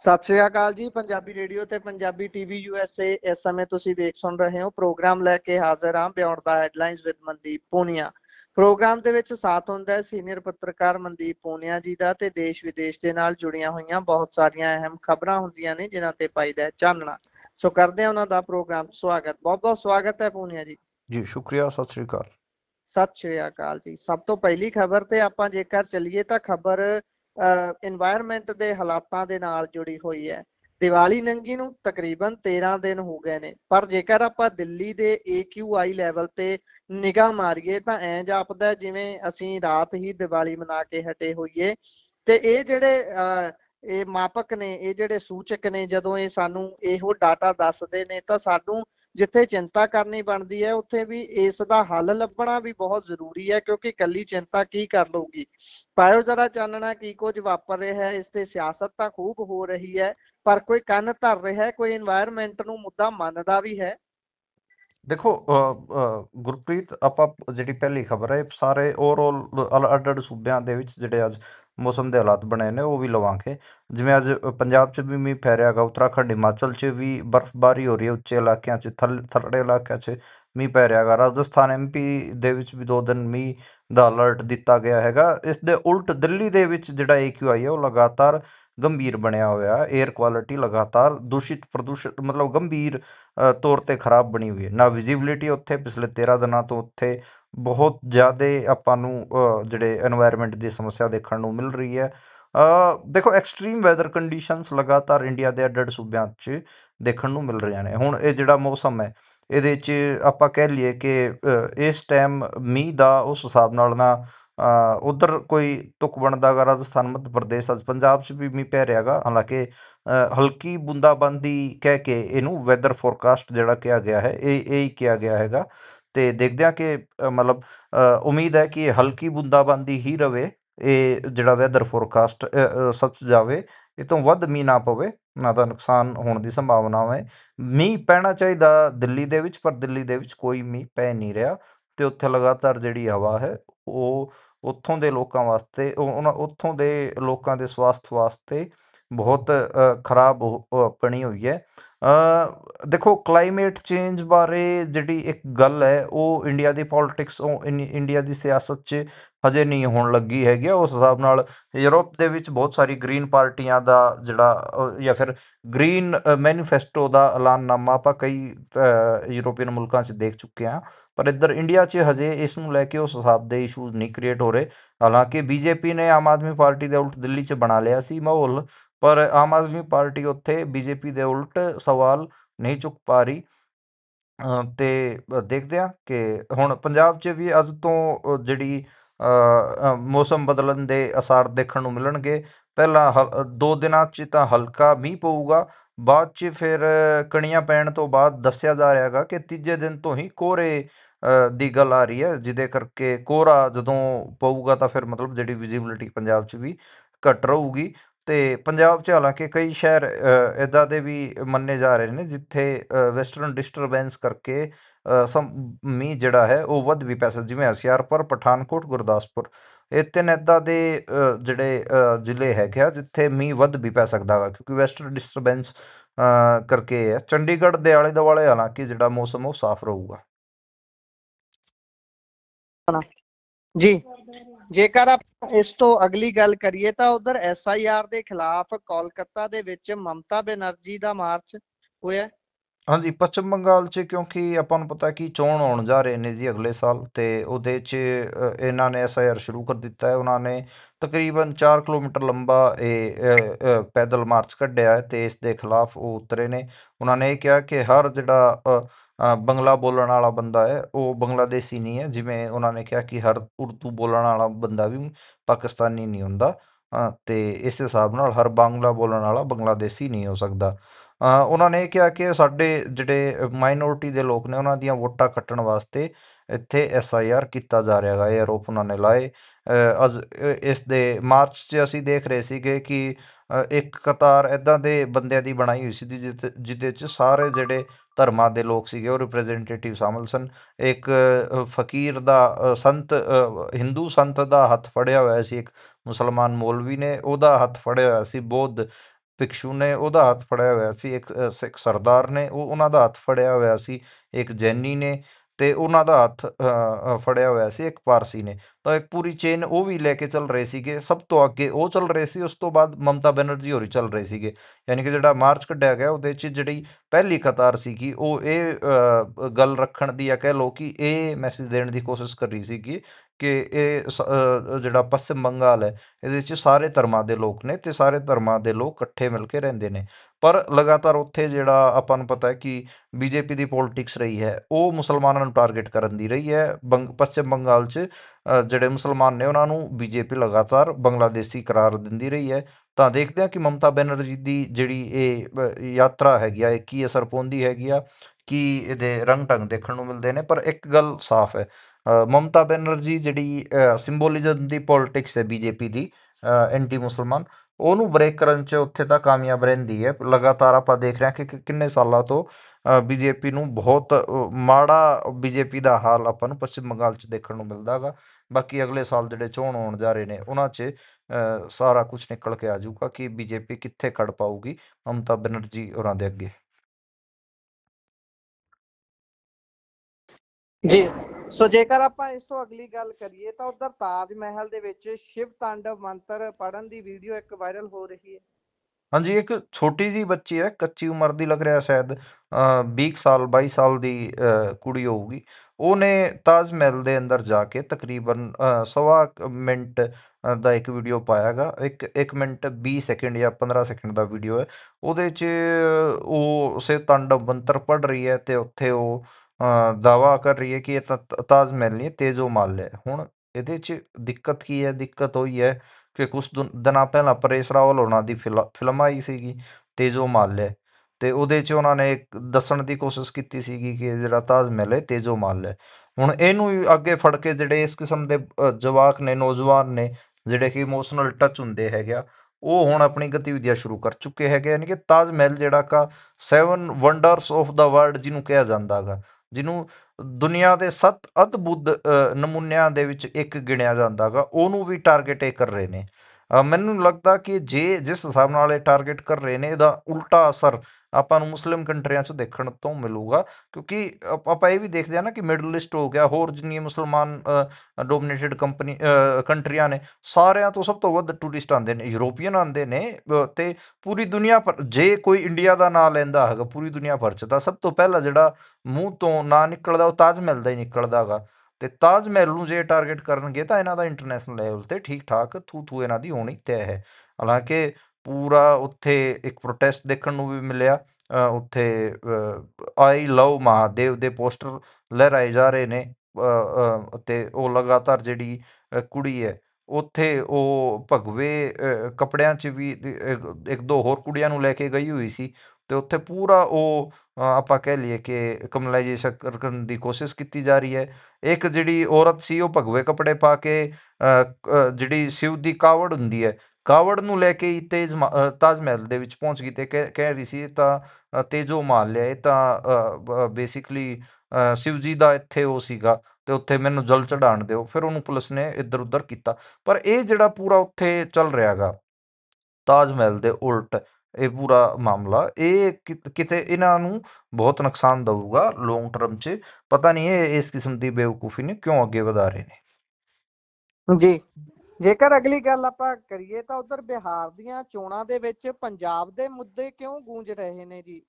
ਸਤਿ ਸ਼੍ਰੀ ਅਕਾਲ ਜੀ ਪੰਜਾਬੀ ਰੇਡੀਓ ਤੇ ਪੰਜਾਬੀ ਟੀਵੀ ਯੂਐਸਏ ਇਸ ਸਮੇਂ ਤੁਸੀਂ ਵੇਖ ਸੁਣ ਰਹੇ ਹੋ ਪ੍ਰੋਗਰਾਮ ਲੈ ਕੇ ਹਾਜ਼ਰ ਹਾਂ beyond the headlines with Mandeep Punia. Programme ਦੇ ਵਿੱਚ ਸਾਥ ਹੁੰਦਾ ਹੈ ਸੀਨੀਅਰ ਪੱਤਰਕਾਰ ਮਨਦੀਪ ਪੂਨੀਆ ਜੀ ਦਾ ਤੇ ਦੇਸ਼ ਵਿਦੇਸ਼ ਦੇ ਨਾਲ ਜੁੜੀਆਂ ਹੋਈਆਂ ਬਹੁਤ ਸਾਰੀਆਂ ਅਹਿਮ ਖਬਰਾਂ ਹੁੰਦੀਆਂ ਨੇ ਜਿਨ੍ਹਾਂ ਤੇ ਪਾਈਦਾ ਹੈ ਚਾਨਣਾ। ਸੋ ਕਰਦੇ ਹਾਂ ਉਹਨਾਂ ਦਾ ਪ੍ਰੋਗਰਾਮ ਸਵਾਗਤ। ਬਹੁਤ ਬਹੁਤ ਸਵਾਗਤ ਹੈ ਪੂਨੀਆ ਜੀ। ਜੀ ਸ਼ੁਕਰੀਆ ਸਤਿ ਸ੍ਰੀ ਅਕਾਲ। ਸਤਿ ਸ਼੍ਰੀ ਅਕਾਲ ਜੀ। ਸਭ ਤੋਂ ਪਹਿਲੀ ਖਬਰ ਤੇ ਆਪਾਂ ਜੇਕਰ ਚੱਲੀਏ ਤਾਂ ਖਬਰ এনवायरमेंट ਦੇ ਹਾਲਾਤਾਂ ਦੇ ਨਾਲ ਜੁੜੀ ਹੋਈ ਹੈ। ਦੀਵਾਲੀ ਨੰਗੀ ਨੂੰ ਤਕਰੀਬਨ 13 ਦਿਨ ਹੋ ਗਏ ਨੇ। ਪਰ ਜੇਕਰ ਆਪਾਂ ਦਿੱਲੀ ਦੇ AQI ਲੈਵਲ ਤੇ ਨਿਗਾਹ ਮਾਰੀਏ ਤਾਂ ਐਂ ਜਾਪਦਾ ਜਿਵੇਂ ਅਸੀਂ ਰਾਤ ਹੀ ਦੀਵਾਲੀ ਮਨਾ ਕੇ ਹਟੇ ਹੋਈਏ। ਤੇ ਇਹ ਜਿਹੜੇ ਇਹ ਮਾਪਕ ਨੇ, ਇਹ ਜਿਹੜੇ ਸੂਚਕ ਨੇ, ਜਦੋਂ ਇਹ ਸਾਨੂੰ ਇਹੋ ਡਾਟਾ ਦੱਸਦੇ ਨੇ, ਤਾਂ ਸਾਨੂੰ ਜਿੱਥੇ ਚਿੰਤਾ ਕਰਨੀ ਬਣਦੀ ਹੈ, ਉੱਥੇ ਵੀ ਇਸ ਦਾ ਹੱਲ ਲੱਭਣਾ ਵੀ ਬਹੁਤ ਜ਼ਰੂਰੀ ਹੈ, ਕਿਉਂਕਿ ਕੱਲੀ ਚਿੰਤਾ ਕੀ ਕਰ ਲਊਗੀ? ਪਾਇਓ ਜਰਾ ਚਾਨਣਾ ਕੀ ਕੁਝ ਵਾਪਰ ਰਿਹਾ ਹੈ, ਇਸ ਤੇ ਸਿਆਸਤ ਤਾਂ ਖੂਬ ਹੋ ਰਹੀ ਹੈ, ਪਰ ਕੋਈ ਕੰਨ ਧਰ ਰਿਹਾ ਹੈ, ਕੋਈ এনवायरमेंट ਨੂੰ ਮੁੱਦਾ ਮੰਨਦਾ ਵੀ ਹੈ? ਦੇਖੋ ਗੁਰਪ੍ਰੀਤ, ਆਪਾਂ ਜਿਹੜੀ ਪਹਿਲੀ ਖਬਰ ਹੈ ਸਾਰੇ ਓਵਰਆਲ ਅਲਰਟਡ ਸੂਬਿਆਂ ਦੇ ਵਿੱਚ ਜਿਹੜੇ ਅੱਜ ਮੌਸਮ ਦੇ ਹਾਲਾਤ ਬਣੇ ਨੇ, ਉਹ ਵੀ ਲਵਾਂਗੇ। ਜਿਵੇਂ ਅੱਜ ਪੰਜਾਬ 'ਚ ਵੀ ਮੀਂਹ ਪੈ ਰਿਹਾ ਹੈਗਾ ਉੱਤਰਾਖੰਡ, ਹਿਮਾਚਲ 'ਚ ਵੀ ਬਰਫ਼ਬਾਰੀ ਹੋ ਰਹੀ ਹੈ, ਉੱਚੇ ਇਲਾਕਿਆਂ 'ਚ, ਥੱਲੇ ਥੱਲੜੇ ਇਲਾਕਿਆਂ 'ਚ ਮੀਂਹ ਪੈ ਰਿਹਾ ਹੈਗਾ ਰਾਜਸਥਾਨ ਐਮਪੀ ਦੇ ਵਿੱਚ ਵੀ ਦੋ ਦਿਨ ਮੀਂਹ ਦਾ ਅਲਰਟ ਦਿੱਤਾ ਗਿਆ ਹੈਗਾ। ਇਸ ਦੇ ਉਲਟ ਦਿੱਲੀ ਦੇ ਵਿੱਚ ਜਿਹੜਾ AQI ਹੈ, ਉਹ ਲਗਾਤਾਰ ਗੰਭੀਰ ਬਣਿਆ ਹੋਇਆ ਹੈ। 에ਅਰ ਕੁਆਲਿਟੀ ਲਗਾਤਾਰ ਦੂਸ਼ਿਤ, ਪ੍ਰਦੂਸ਼ਿਤ, ਮਤਲਬ ਗੰਭੀਰ ਤੌਰ ਤੇ ਖਰਾਬ ਬਣੀ ਹੋਈ ਹੈ। ਨਾ ਵਿਜ਼ਿਬਿਲਿਟੀ ਉੱਥੇ ਪਿਛਲੇ 13 ਦਿਨਾਂ ਤੋਂ ਉੱਥੇ ਬਹੁਤ ਜ਼ਿਆਦਾ ਆਪਾਂ ਨੂੰ ਜਿਹੜੇ ਇਨਵਾਇਰਮੈਂਟ ਦੀ ਸਮੱਸਿਆ ਦੇਖਣ ਨੂੰ ਮਿਲ ਰਹੀ ਹੈ। ਦੇਖੋ ਐਕਸਟ੍ਰੀਮ ਵੈਦਰ ਕੰਡੀਸ਼ਨਸ ਲਗਾਤਾਰ ਇੰਡੀਆ ਦੇ ਅੱਡ ਅੱਡ ਸੂਬਿਆਂ 'ਚ ਦੇਖਣ ਨੂੰ ਮਿਲ ਰਹੀਆਂ ਨੇ। ਹੁਣ ਇਹ ਜਿਹੜਾ ਮੌਸਮ ਹੈ, ਇਹਦੇ 'ਚ ਆਪਾਂ ਕਹਿ ਲਈਏ ਕਿ ਇਸ ਟਾਈਮ ਮੀਂਹ ਦਾ ਉਸ ਹਿਸਾਬ ਨਾਲ ਨਾ ਉਧਰ ਕੋਈ ਤੁਕ ਬਣਦਾ ਗਾ ਰਾਜਸਥਾਨ, ਮੱਧ ਪ੍ਰਦੇਸ਼, ਅੱਜ ਪੰਜਾਬ 'ਚ ਵੀ ਮੀਂਹ ਪੈ ਰਿਹਾਗਾ ਹਾਲਾਂਕਿ ਹਲਕੀ ਬੁੰਦਾਬੰਦੀ ਕਹਿ ਕੇ ਇਹਨੂੰ ਵੈਦਰ ਫੋਰਕਾਸਟ ਜਿਹੜਾ ਕਿਹਾ ਗਿਆ ਹੈ, ਇਹ ਇਹ ਹੀ ਕਿਹਾ ਗਿਆ ਹੈਗਾ। ਅਤੇ ਦੇਖਦੇ ਹਾਂ ਕਿ ਮਤਲਬ ਉਮੀਦ ਹੈ ਕਿ ਹਲਕੀ ਬੂੰਦਾਬਾਂਦੀ ਹੀ ਰਹੇ ਇਹ ਜਿਹੜਾ ਵੈਦਰ ਫੋਰਕਾਸਟ ਸੱਚ ਜਾਵੇ, ਇਹ ਤੋਂ ਵੱਧ ਮੀਂਹ ਨਾ ਪਵੇ, ਨਾ ਤਾਂ ਨੁਕਸਾਨ ਹੋਣ ਦੀ ਸੰਭਾਵਨਾ ਹੈ। ਮੀਂਹ ਪੈਣਾ ਚਾਹੀਦਾ ਦਿੱਲੀ ਦੇ ਵਿੱਚ, ਪਰ ਦਿੱਲੀ ਦੇ ਵਿੱਚ ਕੋਈ ਮੀਂਹ ਪੈ ਨਹੀਂ ਰਿਹਾ ਅਤੇ ਉੱਥੇ ਲਗਾਤਾਰ ਜਿਹੜੀ ਹਵਾ ਹੈ, ਉਹ ਉੱਥੋਂ ਦੇ ਲੋਕਾਂ ਵਾਸਤੇ ਉਹਨਾਂ ਉੱਥੋਂ ਦੇ ਲੋਕਾਂ ਦੇ ਸਵਾਸਥ ਵਾਸਤੇ ਬਹੁਤ ਖਰਾਬ ਬਣੀ ਹੋਈ ਹੈ। ਦੇਖੋ ਕਲਾਈਮੇਟ ਚੇਂਜ ਬਾਰੇ ਜਿਹੜੀ ਇੱਕ ਗੱਲ ਹੈ ਉਹ ਇੰਡੀਆ ਦੀ ਪੋਲਿਟਿਕਸ ਉਹ ਇਨ- ਇੰਡੀਆ ਦੀ ਸਿਆਸਤ 'ਚ ਹਜੇ ਨਹੀਂ ਹੋਣ ਲੱਗੀ ਹੈਗੀ ਆ। ਉਸ ਹਿਸਾਬ ਨਾਲ ਯੂਰਪ ਦੇ ਵਿੱਚ ਬਹੁਤ ਸਾਰੀ ਗ੍ਰੀਨ ਪਾਰਟੀਆਂ ਦਾ ਜਿਹੜਾ ਜਾਂ ਫਿਰ ਗ੍ਰੀਨ ਮੈਨੀਫੈਸਟੋ ਦਾ ਐਲਾਨਨਾਮਾ ਆਪਾਂ ਕਈ ਅ, ਯੂਰੋਪੀਅਨ ਮੁਲਕਾਂ 'ਚ ਦੇਖ ਚੁੱਕੇ ਹਾਂ। ਪਰ ਇੱਧਰ ਇੰਡੀਆ 'ਚ ਹਜੇ ਇਸ ਨੂੰ ਲੈ ਕੇ ਉਸ ਹਿਸਾਬ ਦੇ ਇਸ਼ੂਜ਼ ਨਹੀਂ ਕ੍ਰੀਏਟ ਹੋ ਰਹੇ। ਹਾਲਾਂਕਿ ਬੀਜੇਪੀ ਨੇ ਆਮ ਆਦਮੀ ਪਾਰਟੀ ਦੇ ਉਲਟ ਦਿੱਲੀ 'ਚ ਬਣਾ ਲਿਆ ਸੀ ਮਾਹੌਲ। ਪਰ ਆਮ ਆਦਮੀ ਪਾਰਟੀ ਉੱਥੇ ਬੀਜੇਪੀ ਦੇ ਉਲਟ ਸਵਾਲ ਨਹੀਂ ਚੁੱਕ ਪਾ ਰਹੀ। ਅਤੇ ਦੇਖਦੇ ਹਾਂ ਕਿ ਹੁਣ ਪੰਜਾਬ 'ਚ ਵੀ ਅੱਜ ਤੋਂ ਜਿਹੜੀ ਮੌਸਮ ਬਦਲਣ ਦੇ ਅਸਾਰ ਦੇਖਣ ਨੂੰ ਮਿਲਣਗੇ। ਪਹਿਲਾਂ ਹ- ਦੋ ਦਿਨਾਂ 'ਚ ਤਾਂ ਹਲਕਾ ਮੀਂਹ ਪਊਗਾ, ਬਾਅਦ 'ਚ ਫਿਰ ਕਣੀਆਂ ਪੈਣ ਤੋਂ ਬਾਅਦ ਦੱਸਿਆ ਜਾ ਰਿਹਾ ਹੈਗਾ ਕਿ ਤੀਜੇ ਦਿਨ ਤੋਂ ਹੀ ਕੋਹਰੇ ਦੀ ਗੱਲ ਆ ਰਹੀ ਹੈ, ਜਿਹਦੇ ਕਰਕੇ ਕੋਹਰਾ ਜਦੋਂ ਪਊਗਾ ਤਾਂ ਫਿਰ ਮਤਲਬ ਜਿਹੜੀ ਵਿਜ਼ਿਬਿਲਿਟੀ ਪੰਜਾਬ 'ਚ ਵੀ ਘਟ ਰਹੂਗੀ। ਤੇ ਪੰਜਾਬ 'ਚ ਹਾਲਾਂਕਿ ਕਈ ਸ਼ਹਿਰ ਇੱਦਾਂ ਦੇ ਵੀ ਮੰਨੇ ਜਾ ਰਹੇ ਨੇ, ਜਿੱਥੇ ਵੈਸਟਰਨ ਡਿਸਟਰਬੈਂਸ ਕਰਕੇ ਸਮ, ਮੀਂਹ ਜਿਹੜਾ ਹੈ, ਉਹ ਵੱਧ ਵੀ ਪੈ ਸਕਦਾ ਜਿਵੇਂ ਹੁਸ਼ਿਆਰਪੁਰ ਪਠਾਨਕੋਟ, ਗੁਰਦਾਸਪੁਰ, ਇਹ ਤਿੰਨ ਇੱਦਾਂ ਦੇ ਜਿਹੜੇ ਜ਼ਿਲ੍ਹੇ ਹੈਗੇ ਆ, ਜਿੱਥੇ ਮੀਂਹ ਵੱਧ ਵੀ ਪੈ ਸਕਦਾ ਵਾ, ਕਿਉਂਕਿ ਵੈਸਟਰਨ ਡਿਸਟਰਬੈਂਸ ਕਰਕੇ ਹੈ ਚੰਡੀਗੜ੍ਹ ਦੇ ਆਲੇ ਦੁਆਲੇ ਹਾਲਾਂਕਿ ਜਿਹੜਾ ਮੌਸਮ ਉਹ ਸਾਫ਼ ਰਹੂਗਾ। ਜੀ, ਜੇਕਰ ਆਪਾਂ ਇਸ ਤੋਂ ਅਗਲੀ ਗੱਲ ਕਰੀਏ ਤਾਂ ਉਧਰ ਐਸਆਈਆਰ ਦੇ ਖਿਲਾਫ ਕੋਲਕਾਤਾ ਦੇ ਵਿੱਚ ਮਮਤਾ ਬੈਨਰਜੀ ਦਾ ਮਾਰਚ ਹੋਇਆ। ਹਾਂਜੀ, ਪੱਛਮ ਬੰਗਾਲ 'ਚ ਕਿਉਂਕਿ ਆਪਾਂ ਨੂੰ ਪਤਾ ਕਿ ਚੋਣ ਆਉਣ ਜਾ ਰਹੇ ਨੇ ਜੀ ਅਗਲੇ ਸਾਲ ਤੇ ਉਹਦੇ 'ਚ ਇਹਨਾਂ ਨੇ ਐਸਆਈਆਰ ਸ਼ੁਰੂ ਕਰ ਦਿੱਤਾ ਹੈ। ਉਹਨਾਂ ਨੇ ਤਕਰੀਬਨ 4 ਕਿਲੋਮੀਟਰ ਲੰਬਾ ਇਹ ਪੈਦਲ ਮਾਰਚ ਕੱਢਿਆ ਤੇ ਇਸ ਦੇ ਖਿਲਾਫ ਉਹ ਉਤਰੇ ਨੇ। ਉਹਨਾਂ ਨੇ ਇਹ ਕਿਹਾ ਕਿ ਹਰ ਜਿਹੜਾ ਬੰਗਲਾ ਬੋਲਣ ਵਾਲਾ ਬੰਦਾ ਹੈ ਉਹ ਬੰਗਲਾਦੇਸ਼ੀ ਨਹੀਂ ਹੈ ਜਿਵੇਂ ਉਹਨਾਂ ਨੇ ਕਿਹਾ ਕਿ ਹਰ ਉਰਦੂ ਬੋਲਣ ਵਾਲਾ ਬੰਦਾ ਵੀ ਪਾਕਿਸਤਾਨੀ ਨਹੀਂ ਹੁੰਦਾ ਅ, ਤੇ ਇਸ ਹਿਸਾਬ ਨਾਲ ਹਰ ਬੰਗਲਾ ਬੋਲਣ ਵਾਲਾ ਬੰਗਲਾਦੇਸ਼ੀ ਨਹੀਂ ਹੋ ਸਕਦਾ। ਉਹਨਾਂ ਨੇ ਇਹ ਕਿਹਾ ਕਿ ਸਾਡੇ ਜਿਹੜੇ ਮਾਈਨੋਰਿਟੀ ਦੇ ਲੋਕ ਨੇ ਉਹਨਾਂ ਦੀਆਂ ਵੋਟਾਂ ਕੱਟਣ ਵਾਸਤੇ ਇੱਥੇ ਐਸਆਈਆਰ ਕੀਤਾ ਜਾ ਰਿਹਾ ਹੈਗਾ ਇਹ ਆਰੋਪ ਉਹਨਾਂ ਨੇ ਲਾਏ। ਅ, ਅੱਜ ਇਸ ਦੇ ਮਾਰਚ 'ਚ ਅਸੀਂ ਦੇਖ ਰਹੇ ਸੀਗੇ ਕਿ ਇੱਕ ਕਤਾਰ ਇਦਾਂ ਦੇ ਬੰਦਿਆਂ ਦੀ ਬਣਾਈ ਹੋਈ ਸੀ ਜਿਹਦੇ ਜਿਹਦੇ 'ਚ ਸਾਰੇ ਜਿਹੜੇ ਧਰਮਾਂ ਦੇ ਲੋਕ ਸੀਗੇ, ਉਹ ਰਿਪਰੈਜ਼ੈਂਟੇਟਿਵ ਸ਼ਾਮਲ ਸਨ। ਇੱਕ ਫਕੀਰ ਦਾ ਸੰਤ ਹਿੰਦੂ ਸੰਤ ਦਾ ਹੱਥ ਫੜਿਆ ਹੋਇਆ ਸੀ ਇੱਕ ਮੁਸਲਮਾਨ ਮੌਲਵੀ ਨੇ, ਉਹਦਾ ਹੱਥ ਫੜਿਆ ਹੋਇਆ ਸੀ, ਬੌਧ ਭਿਕਸ਼ੂ ਨੇ, ਉਹਦਾ ਹੱਥ ਫੜਿਆ ਹੋਇਆ ਸੀ। ਇੱਕ ਸਿੱਖ ਸਰਦਾਰ ਨੇ, ਉਹ ਉਹਨਾਂ ਦਾ ਹੱਥ ਫੜਿਆ ਹੋਇਆ ਸੀ। ਇੱਕ ਜੈਨੀ ਨੇ ਅਤੇ ਉਹਨਾਂ ਦਾ ਹੱਥ ਫੜਿਆ ਹੋਇਆ ਸੀ ਇੱਕ ਪਾਰਸੀ ਨੇ। ਤਾਂ ਇੱਕ ਪੂਰੀ ਚੇਨ ਉਹ ਵੀ ਲੈ ਕੇ ਚੱਲ ਰਹੇ ਸੀਗੇ। ਸਭ ਤੋਂ ਅੱਗੇ ਉਹ ਚੱਲ ਰਹੇ ਸੀ, ਉਸ ਤੋਂ ਬਾਅਦ ਮਮਤਾ ਬੈਨਰਜੀ ਹੋਰੀ ਚੱਲ ਰਹੇ ਸੀਗੇ। ਯਾਨੀ ਕਿ ਜਿਹੜਾ ਮਾਰਚ ਕੱਢਿਆ ਗਿਆ, ਉਹਦੇ 'ਚ ਜਿਹੜੀ ਪਹਿਲੀ ਕਤਾਰ ਸੀਗੀ, ਉਹ ਇਹ ਗੱਲ ਰੱਖਣ ਦੀ ਆ ਕਹਿ ਲਓ ਕਿ ਇਹ ਮੈਸੇਜ ਦੇਣ ਦੀ ਕੋਸ਼ਿਸ਼ ਕਰ ਰਹੀ ਸੀਗੀ ਕਿ ਇਹ ਸ- ਜਿਹੜਾ ਪੱਛਮ ਬੰਗਾਲ ਹੈ, ਇਹਦੇ 'ਚ ਸਾਰੇ ਧਰਮਾਂ ਦੇ ਲੋਕ ਨੇ ਅਤੇ ਸਾਰੇ ਧਰਮਾਂ ਦੇ ਲੋਕ ਇਕੱਠੇ ਮਿਲ ਕੇ ਰਹਿੰਦੇ ਨੇ। ਪਰ ਲਗਾਤਾਰ ਉੱਥੇ ਜਿਹੜਾ ਆਪਾਂ ਨੂੰ ਪਤਾ ਹੈ ਕਿ ਬੀਜੇਪੀ ਦੀ ਪੋਲਿਟਿਕਸ ਰਹੀ ਹੈ, ਉਹ ਮੁਸਲਮਾਨਾਂ ਨੂੰ ਟਾਰਗੇਟ ਕਰਨ ਦੀ ਰਹੀ ਹੈ। ਬੰਗ, ਪੱਛਮ ਬੰਗਾਲ 'ਚ ਜਿਹੜੇ ਮੁਸਲਮਾਨ ਨੇ ਉਹਨਾਂ ਨੂੰ ਬੀਜੇਪੀ ਲਗਾਤਾਰ ਬੰਗਲਾਦੇਸ਼ੀ ਕਰਾਰ ਦਿੰਦੀ ਰਹੀ ਹੈ। ਤਾਂ ਦੇਖਦੇ ਹਾਂ ਕਿ ਮਮਤਾ ਬੈਨਰਜੀ ਦੀ ਜਿਹੜੀ ਇਹ ਯਾਤਰਾ ਹੈਗੀ ਆ, ਇਹ ਕੀ ਅਸਰ ਪਾਉਂਦੀ ਹੈਗੀ ਆ, ਕੀ ਇਹਦੇ ਰੰਗ ਢੰਗ ਦੇਖਣ ਨੂੰ ਮਿਲਦੇ ਨੇ, ਪਰ ਇੱਕ ਗੱਲ ਸਾਫ਼ ਹੈ ਅ, ਮਮਤਾ ਬੈਨਰਜੀ ਜਿਹੜੀ ਸਿੰਬੋਲਿਜ਼ਮ ਦੀ ਪੋਲਿਟਿਕਸ ਹੈ ਬੀਜੇਪੀ ਦੀ ਐਂਟੀ ਮੁਸਲਮਾਨ ਉਹਨੂੰ ਬ੍ਰੇਕ ਕਰਨ 'ਚ ਉੱਥੇ ਤਾਂ ਕਾਮਯਾਬ ਰਹਿੰਦੀ ਹੈ। ਲਗਾਤਾਰ ਆਪਾਂ ਦੇਖ ਰਹੇ ਹਾਂ ਕਿ ਕਿੰਨੇ ਸਾਲਾਂ ਤੋਂ ਬੀਜੇਪੀ ਨੂੰ ਬਹੁਤ ਅ, ਮਾੜਾ ਬੀਜੇਪੀ ਦਾ ਹਾਲ ਆਪਾਂ ਨੂੰ ਪੱਛਮ ਬੰਗਾਲ 'ਚ ਦੇਖਣ ਨੂੰ ਮਿਲਦਾ ਹੈਗਾ। ਬਾਕੀ ਅਗਲੇ ਸਾਲ ਜਿਹੜੇ ਚੋਣ ਹੋਣ ਜਾ ਰਹੇ ਨੇ ਉਹਨਾਂ 'ਚ ਸਾਰਾ ਕੁਝ ਨਿਕਲ ਕੇ ਆ ਜਾਊਗਾ ਕਿ ਬੀਜੇਪੀ ਕਿੱਥੇ ਖੜ ਪਾਊਗੀ ਮਮਤਾ ਬੈਨਰਜੀ ਹੋਰਾਂ ਦੇ ਅੱਗੇ। ਜੀ। ਸੋ ਜੇਕਰ ਆਪਾਂ ਇਸ ਤੋਂ ਅਗਲੀ ਗੱਲ ਕਰੀਏ ਤਾਂ ਉਧਰ ਤਾਜ ਮਹਿਲ ਦੇ ਵਿੱਚ ਸ਼ਿਵ ਤਾਂਡਵ ਮੰਤਰ ਪੜਨ ਦੀ ਵੀਡੀਓ ਇੱਕ ਵਾਇਰਲ ਹੋ ਰਹੀ ਹੈ। ਹਾਂਜੀ, ਇੱਕ ਛੋਟੀ ਜੀ ਬੱਚੀ ਹੈ, ਕੱਚੀ ਉਮਰ ਦੀ ਲੱਗ ਰਿਹਾ ਸ਼ਾਇਦ 20 ਸਾਲ 22 ਸਾਲ ਦੀ ਕੁੜੀ ਹੋਊਗੀ। ਉਹਨੇ ਤਾਜ ਮਹਿਲ ਦੇ ਅੰਦਰ ਜਾ ਕੇ ਤਕਰੀਬਨ ਸਵਾ ਮਿੰਟ ਦਾ ਇੱਕ ਵੀਡੀਓ ਪਾਇਆਗਾ। ਇੱਕ ਇੱਕ ਮਿੰਟ 20 ਸੈਕਿੰਡ ਜਾਂ 15 ਸੈਕਿੰਡ ਦਾ ਵੀਡੀਓ ਹੈ। ਉਹਦੇ 'ਚ ਉਹ ਸ਼ਿਵ ਤਾਂਡਵ ਮੰਤਰ ਪੜ ਰਹੀ ਹੈ ਤੇ ਉੱਥੇ ਉਹ ਅ, ਦਾਵਾ ਕਰ ਰਹੀ ਹੈ ਕਿ ਇਹ ਤਾਂ ਤ- ਤਾਜ ਮਹਿਲ ਨਹੀਂ ਤੇਜੋ ਮਹਿਲ ਹੈ। ਹੁਣ ਇਹਦੇ 'ਚ ਦਿੱਕਤ ਕੀ ਹੈ? ਦਿੱਕਤ ਹੋਈ ਹੈ ਕਿ ਕੁਛ ਦਿਨ- ਦਿਨਾਂ ਪਹਿਲਾਂ ਪਰੇਸ਼ ਰਾਵਲ ਹੋਣਾ ਦੀ ਫਿਲ- ਫਿਲਮ ਆਈ ਸੀਗੀ ਤੇਜੋ ਮਹਿਲ ਹੈ। ਤੇ ਉਹਦੇ 'ਚ ਉਹਨਾਂ ਨੇ ਦੱਸਣ ਦੀ ਕੋਸ਼ਿਸ਼ ਕੀਤੀ ਸੀਗੀ ਕਿ ਇਹ ਜਿਹੜਾ ਤਾਜ ਮਹਿਲ ਹੈ ਤੇਜੋ ਮਹਿਲ ਹੈ। ਹੁਣ ਇਹਨੂੰ ਵੀ ਅੱਗੇ ਫੜ ਕੇ ਜਿਹੜੇ ਇਸ ਕਿਸਮ ਦੇ ਅ, ਜਵਾਕ ਨੇ ਨੌਜਵਾਨ ਨੇ ਜਿਹੜੇ ਕਿ ਇਮੋਸ਼ਨਲ ਟੱਚ ਹੁੰਦੇ ਹੈਗੇ ਆ ਉਹ ਹੁਣ ਆਪਣੀ ਗਤੀਵਿਧੀਆਂ ਸ਼ੁਰੂ ਕਰ ਚੁੱਕੇ ਹੈਗੇ ਯਾਨੀ ਕਿ ਤਾਜ ਮਹਿਲ ਜਿਹੜਾ ਕਾ seven wonders of the world ਜਿਹਨੂੰ ਕਿਹਾ ਜਾਂਦਾ ਹੈਗਾ ਜਿਹਨੂੰ ਦੁਨੀਆ ਦੇ ਸੱਤ ਅਦਭੁਤ ਨਮੂਨਿਆਂ ਦੇ ਵਿੱਚ ਇੱਕ ਗਿਣਿਆ ਜਾਂਦਾ ਗਾ, ਉਹਨੂੰ ਵੀ ਟਾਰਗੇਟ ਇਹ ਕਰ ਰਹੇ ਨੇ। ਮੈਨੂੰ ਲੱਗਦਾ ਕਿ ਜੇ ਜਿਸ ਹਿਸਾਬ ਨਾਲ ਇਹ ਟਾਰਗੇਟ ਕਰ ਰਹੇ ਨੇ ਇਹਦਾ ਉਲਟਾ ਅਸਰ ਆਪਾਂ ਨੂੰ ਮੁਸਲਿਮ ਕੰਟਰੀਆਂ 'ਚ ਦੇਖਣ ਤੋਂ ਮਿਲੂਗਾ। ਕਿਉਂਕਿ ਆਪਾਂ ਇਹ ਵੀ ਦੇਖਦੇ ਆ ਨਾ ਕਿ ਮਿਡਲ ਈਸਟ ਹੋ ਗਿਆ ਹੋਰ ਜਿੰਨੀਆਂ ਮੁਸਲਮਾਨ ਡੋਮੀਨੇਟਡ ਕੰਪਨੀ ਕੰਟਰੀਆਂ ਨੇ ਸਾਰਿਆਂ ਤੋਂ ਸਭ ਤੋਂ ਵੱਧ ਟੂਰਿਸਟ ਆਉਂਦੇ ਨੇ ਯੂਰੋਪੀਅਨ ਆਉਂਦੇ ਨੇ ਅ, ਤੇ ਪੂਰੀ ਦੁਨੀਆ ਪਰ ਜੇ ਕੋਈ ਇੰਡੀਆ ਦਾ ਨਾਂ ਲੈਂਦਾ ਹੈਗਾ ਪੂਰੀ ਦੁਨੀਆ ਭਰ 'ਚ ਤਾਂ ਸਭ ਤੋਂ ਪਹਿਲਾਂ ਜਿਹੜਾ ਮੂੰਹ ਤੋਂ ਨਾਂ ਨਿਕਲਦਾ ਉਹ ਤਾਜ ਮਹਿਲ ਦਾ ਹੀ ਨਿਕਲਦਾ ਹੈਗਾ। ਤੇ ਤਾਜ ਮਹਿਲ ਨੂੰ ਜੇ ਟਾਰਗੇਟ ਕਰਨਗੇ ਤਾਂ ਇਹਨਾਂ ਦਾ ਇੰਟਰਨੈਸ਼ਨਲ ਲੈਵਲ ਤੇ ਠੀਕ ਠਾਕ ਥੂ ਥੂ ਇਹਨਾਂ ਦੀ ਹੋਣੀ ਤੈਅ ਹੈ। ਹਾਲਾਂਕਿ ਪੂਰਾ ਉੱਥੇ ਇੱਕ ਪ੍ਰੋਟੈਸਟ ਦੇਖਣ ਨੂੰ ਵੀ ਮਿਲਿਆ ਉੱਥੇ ਆਈ ਲਵ ਮਹਾਦੇਵ ਦੇ ਪੋਸਟਰ ਲਹਿਰਾਏ ਜਾ ਰਹੇ ਨੇ ਅ, ਤੇ ਉਹ ਲਗਾਤਾਰ ਜਿਹੜੀ ਕੁੜੀ ਹੈ ਉੱਥੇ ਉਹ ਭਗਵੇ ਕੱਪੜਿਆਂ 'ਚ ਵੀ ਇੱਕ ਦੋ ਹੋਰ ਕੁੜੀਆਂ ਨੂੰ ਲੈ ਕੇ ਗਈ ਹੋਈ ਸੀ ਤੇ ਉੱਥੇ ਪੂਰਾ ਉਹ ਆਪਾਂ ਕਹਿ ਲਈਏ ਕਿ ਕਮਲਾਈਜੇਸ਼ਨ ਕਰਨ ਦੀ ਕੋਸ਼ਿਸ਼ ਕੀਤੀ ਜਾ ਰਹੀ ਹੈ। ਇੱਕ ਜਿਹੜੀ ਔਰਤ ਸੀ ਉਹ ਭਗਵੇ ਕੱਪੜੇ ਪਾ ਕੇ ਜਿਹੜੀ ਸ਼ਿਵ ਦੀ ਕਾਵੜ ਹੁੰਦੀ ਹੈ, ਕਾਵੜ ਨੂੰ ਲੈ ਕੇ ਤੇਜ ਤਾਜ ਮਹਿਲ ਦੇ ਵਿੱਚ ਪਹੁੰਚ ਗਈ ਤੇ ਕਹਿ ਕਹਿ ਰਹੀ ਸੀ, ਇਹ ਤਾਂ ਤੇਜੋ ਮਾਲ ਹੈ ਇਹ ਤਾਂ ਬੇਸਿਕਲੀ ਸ਼ਿਵ ਜੀ ਦਾ ਇੱਥੇ ਉਹ ਸੀਗਾ ਤੇ ਉੱਥੇ ਮੈਨੂੰ ਜਲ ਚੜਾਉਣ ਦਿਓ। ਫਿਰ ਉਹਨੂੰ ਪੁਲਿਸ ਨੇ ਇੱਧਰ ਉੱਧਰ ਕੀਤਾ। ਪਰ ਇਹ ਜਿਹੜਾ ਪੂਰਾ ਉੱਥੇ ਚੱਲ ਰਿਹਾਗਾ, ਤਾਜ ਮਹਿਲ ਦੇ ਉਲਟ ਇਹ ਪੂਰਾ ਮਾਮਲਾ ਇਹ ਕਿਤ- ਕਿਤੇ ਇਹਨਾਂ ਨੂੰ ਬਹੁਤ ਨੁਕਸਾਨ ਦਊਗਾ ਲੌਂਗ ਟਰਮ 'ਚ ਪਤਾ ਨਹੀਂ ਇਹ ਇਸ ਕਿਸਮ ਦੀ ਬੇਵਕੂਫੀ ਨੇ ਕਿਉਂ ਅੱਗੇ ਵਧਾ ਰਹੇ ਨੇ। ਜੀ ਜੇਕਰ ਅਗਲੀ ਗੱਲ ਆਪਾਂ ਕਰੀਏ ਤਾਂ ਉਧਰ ਬਿਹਾਰ ਦੀਆਂ ਚੋਣਾਂ ਦੇ ਵਿੱਚ ਪੰਜਾਬ ਦੇ ਮੁੱਦੇ ਕਿਉਂ ਗੂੰਜ ਰਹੇ ਨੇ ਜੀ?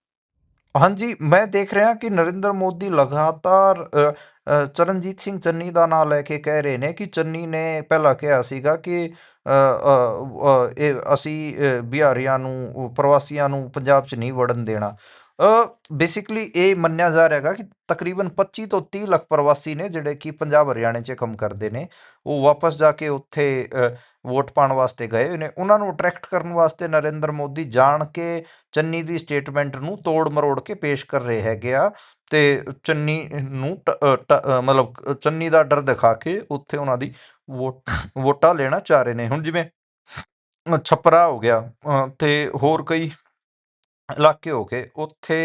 ਹਾਂਜੀ ਮੈਂ ਦੇਖ ਰਿਹਾ ਕਿ ਨਰਿੰਦਰ ਮੋਦੀ ਲਗਾਤਾਰ ਅ, ਅ, ਚਰਨਜੀਤ ਸਿੰਘ ਚੰਨੀ ਦਾ ਨਾਮ ਲੈ ਕੇ ਕਹਿ ਰਹੇ ਨੇ ਕਿ ਚੰਨੀ ਨੇ ਪਹਿਲਾਂ ਕਿਹਾ ਸੀਗਾ ਕਿ ਇਹ ਅਸੀਂ ਬਿਹਾਰੀਆਂ ਨੂੰ ਪ੍ਰਵਾਸੀਆਂ ਨੂੰ ਪੰਜਾਬ 'ਚ ਨਹੀਂ ਵੜਨ ਦੇਣਾ। ਬੇਸਿਕਲੀ ਇਹ ਮੰਨਿਆ ਜਾ ਰਿਹਾ ਹੈਗਾ ਕਿ ਤਕਰੀਬਨ 25 ਤੋਂ 30 ਲੱਖ ਪ੍ਰਵਾਸੀ ਨੇ ਜਿਹੜੇ ਕਿ ਪੰਜਾਬ ਹਰਿਆਣੇ 'ਚ ਕੰਮ ਕਰਦੇ ਨੇ, ਉਹ ਵਾਪਸ ਜਾ ਕੇ ਉੱਥੇ ਵੋਟ ਪਾਉਣ ਵਾਸਤੇ ਗਏ ਨੇ। ਉਹਨਾਂ ਨੂੰ ਅਟਰੈਕਟ ਕਰਨ ਵਾਸਤੇ ਨਰਿੰਦਰ ਮੋਦੀ ਜਾਣ ਕੇ ਚੰਨੀ ਦੀ ਸਟੇਟਮੈਂਟ ਨੂੰ ਤੋੜ ਮਰੋੜ ਕੇ ਪੇਸ਼ ਕਰ ਰਹੇ ਹੈਗੇ ਆ ਤੇ ਚੰਨੀ ਨੂੰ ਟ- ਮਤਲਬ, ਚੰਨੀ ਦਾ ਡਰ ਦਿਖਾ ਕੇ ਉੱਥੇ ਉਹਨਾਂ ਦੀ ਵੋਟ ਵੋਟਾਂ ਲੈਣਾ ਚਾਹ ਰਹੇ ਨੇ। ਹੁਣ ਜਿਵੇਂ ਅ, ਛਪਰਾ ਹੋ ਗਿਆ ਅ, ਤੇ ਹੋਰ ਕਈ ਇਲਾਕੇ ਹੋ ਗਏ ਉੱਥੇ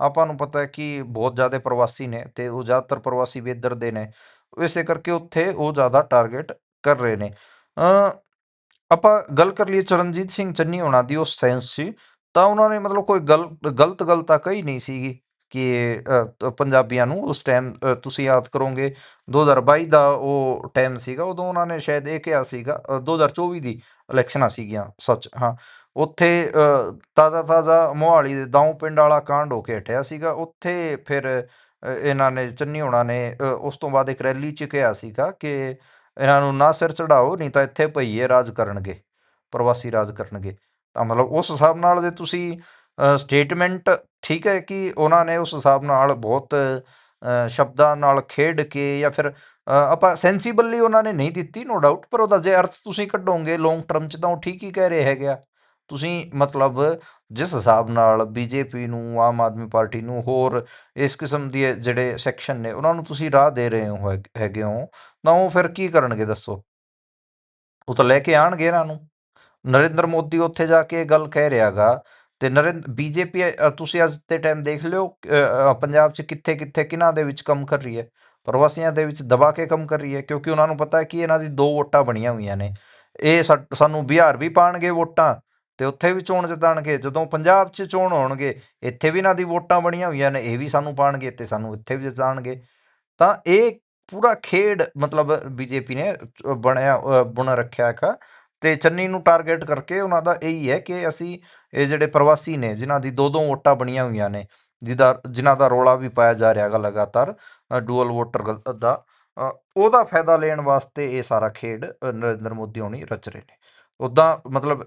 ਆਪਾਂ ਨੂੰ ਪਤਾ ਹੈ ਕਿ ਬਹੁਤ ਜ਼ਿਆਦਾ ਪ੍ਰਵਾਸੀ ਨੇ ਤੇ ਉਹ ਜ਼ਿਆਦਾਤਰ ਪ੍ਰਵਾਸੀ ਵੀ ਇੱਧਰ ਦੇ ਨੇ। ਇਸੇ ਕਰਕੇ ਉੱਥੇ ਉਹ ਜ਼ਿਆਦਾ ਟਾਰਗੇਟ ਕਰ ਰਹੇ ਨੇ। ਆਪਾਂ ਗੱਲ ਕਰ ਲਈਏ ਚਰਨਜੀਤ ਸਿੰਘ ਚੰਨੀ ਹੋਣਾ ਦੀ ਉਹ ਸੈਂਸ ਸੀ ਤਾਂ ਉਹਨਾਂ ਨੇ ਮਤਲਬ ਕੋਈ ਗਲਤ ਗਲਤ ਗੱਲ ਤਾਂ ਕਹੀ ਨਹੀਂ ਸੀਗੀ। ਕਿ ਪੰਜਾਬੀਆਂ ਨੂੰ ਉਸ ਟਾਈਮ ਤੁਸੀਂ ਯਾਦ ਕਰੋਗੇ 2022 ਦਾ ਉਹ ਟਾਈਮ ਸੀਗਾ ਉਦੋਂ ਉਹਨਾਂ ਨੇ ਸ਼ਾਇਦ ਇਹ ਕਿਹਾ ਸੀਗਾ ਅ, 2024 ਦੀ ਇਲੈਕਸ਼ਨਾਂ ਸੀਗੀਆਂ ਸੱਚ ਹਾਂ। ਉੱਥੇ ਤਾਜ਼ਾ ਤਾਜ਼ਾ ਮੋਹਾਲੀ ਦੇ ਦਾਊ ਪਿੰਡ ਵਾਲਾ ਕਾਂਡ ਹੋ ਕੇ ਹਟਿਆ ਸੀਗਾ ਉੱਥੇ ਫਿਰ ਇਹਨਾਂ ਨੇ ਚੰਨੀ ਹੋਣਾ ਨੇ ਉਸ ਤੋਂ ਬਾਅਦ ਇੱਕ ਰੈਲੀ 'ਚ ਕਿਹਾ ਸੀਗਾ ਕਿ ਇਹਨਾਂ ਨੂੰ ਨਾ ਸਿਰ ਚੜਾਓ ਨਹੀਂ ਤਾਂ ਇੱਥੇ ਭਈਏ ਰਾਜ ਕਰਨਗੇ ਪ੍ਰਵਾਸੀ ਰਾਜ ਕਰਨਗੇ। ਤਾਂ ਮਤਲਬ ਉਸ ਹਿਸਾਬ ਨਾਲ ਜੇ ਤੁਸੀਂ ਸਟੇਟਮੈਂਟ ਠੀਕ ਹੈ ਕਿ ਉਹਨਾਂ ਨੇ ਉਸ ਹਿਸਾਬ ਨਾਲ ਬਹੁਤ ਸ਼ਬਦਾਂ ਨਾਲ ਖੇਡ ਕੇ ਜਾਂ ਫਿਰ ਆਪਾਂ ਸੈਂਸੀਬਲੀ ਉਹਨਾਂ ਨੇ ਨਹੀਂ ਦਿੱਤੀ ਨੋ ਡਾਊਟ ਪਰ ਉਹਦਾ ਜੇ ਅਰਥ ਤੁਸੀਂ ਕੱਢੋਗੇ ਲੌਂਗ ਟਰਮ 'ਚ ਤਾਂ ਉਹ ਠੀਕ ਹੀ ਕਹਿ ਰਹੇ ਹੈਗੇ ਆ। ਤੁਸੀਂ ਮਤਲਬ ਜਿਸ ਹਿਸਾਬ ਨਾਲ ਬੀਜੇਪੀ ਨੂੰ, ਆਮ ਆਦਮੀ ਪਾਰਟੀ ਨੂੰ ਹੋਰ ਇਸ ਕਿਸਮ ਦੀ ਜਿਹੜੇ ਸੈਕਸ਼ਨ ਨੇ ਉਹਨਾਂ ਨੂੰ ਤੁਸੀਂ ਰਾਹ ਦੇ ਰਹੇ ਹੋ ਹੈਗ- ਹੈਗੇ ਹੋ, ਤਾਂ ਉਹ ਫਿਰ ਕੀ ਕਰਨਗੇ ਦੱਸੋ? ਉਹ ਤਾਂ ਲੈ ਕੇ ਆਣਗੇ ਇਹਨਾਂ ਨੂੰ। ਨਰਿੰਦਰ ਮੋਦੀ ਉੱਥੇ ਜਾ ਕੇ ਇਹ ਗੱਲ ਕਹਿ ਰਿਹਾਗਾ ਤੇ ਨਰਿੰਦਰ ਬੀਜੇਪੀ ਤੁਸੀਂ ਅੱਜ ਦੇ ਟਾਈਮ ਦੇਖ ਲਿਓ ਅ, ਪੰਜਾਬ 'ਚ ਕਿੱਥੇ ਕਿੱਥੇ ਕਿਹਨਾਂ ਦੇ ਵਿੱਚ ਕੰਮ ਕਰ ਰਹੀ ਹੈ? ਪ੍ਰਵਾਸੀਆਂ ਦੇ ਵਿੱਚ ਦਬਾ ਕੇ ਕੰਮ ਕਰ ਰਹੀ ਹੈ ਕਿਉਂਕਿ ਉਹਨਾਂ ਨੂੰ ਪਤਾ ਹੈ ਕਿ ਇਹਨਾਂ ਦੀ ਦੋ ਵੋਟਾਂ ਬਣੀਆਂ ਹੋਈਆਂ ਨੇ। ਇਹ ਸਾ- ਸਾਨੂੰ ਬਿਹਾਰ ਵੀ ਪਾਣਗੇ ਵੋਟਾਂ ਤੇ ਉੱਥੇ ਵੀ ਚੋਣ ਜਿਤਾਣਗੇ। ਜਦੋਂ ਪੰਜਾਬ 'ਚ ਚੋਣ ਹੋਣਗੇ ਇੱਥੇ ਵੀ ਇਹਨਾਂ ਦੀ ਵੋਟਾਂ ਬਣੀਆਂ ਹੋਈਆਂ ਨੇ ਇਹ ਵੀ ਸਾਨੂੰ ਪਾਣਗੇ ਤੇ ਸਾਨੂੰ ਇੱਥੇ ਵੀ ਜਿਤਾਣਗੇ। ਤਾਂ ਇਹ ਪੂਰਾ ਖੇਡ ਮਤਲਬ ਬੀਜੇਪੀ ਨੇ ਅ, ਬਣਿਆ ਅ, ਬੁਣ ਰੱਖਿਆ ਹੈਗਾ। ਅਤੇ ਚੰਨੀ ਨੂੰ ਟਾਰਗੇਟ ਕਰਕੇ ਉਹਨਾਂ ਦਾ ਇਹੀ ਹੈ ਕਿ ਅਸੀਂ ਇਹ ਜਿਹੜੇ ਪ੍ਰਵਾਸੀ ਨੇ, ਜਿਨ੍ਹਾਂ ਦੀ ਦੋ ਦੋ ਵੋਟਾਂ ਬਣੀਆਂ ਹੋਈਆਂ ਨੇ, ਜਿਹਦਾ, ਜਿਨ੍ਹਾਂ ਦਾ ਰੋਲਾ ਵੀ ਪਾਇਆ ਜਾ ਰਿਹਾ ਹੈਗਾ ਲਗਾਤਾਰ ਡੂਅਲ ਵੋਟਰ ਦਾ ਉਹਦਾ ਫਾਇਦਾ ਲੈਣ ਵਾਸਤੇ ਇਹ ਸਾਰਾ ਖੇਡ ਨਰਿੰਦਰ ਮੋਦੀ ਹੋਣੀ ਰਚ ਰਹੇ ਨੇ। ਉੱਦਾਂ ਮਤਲਬ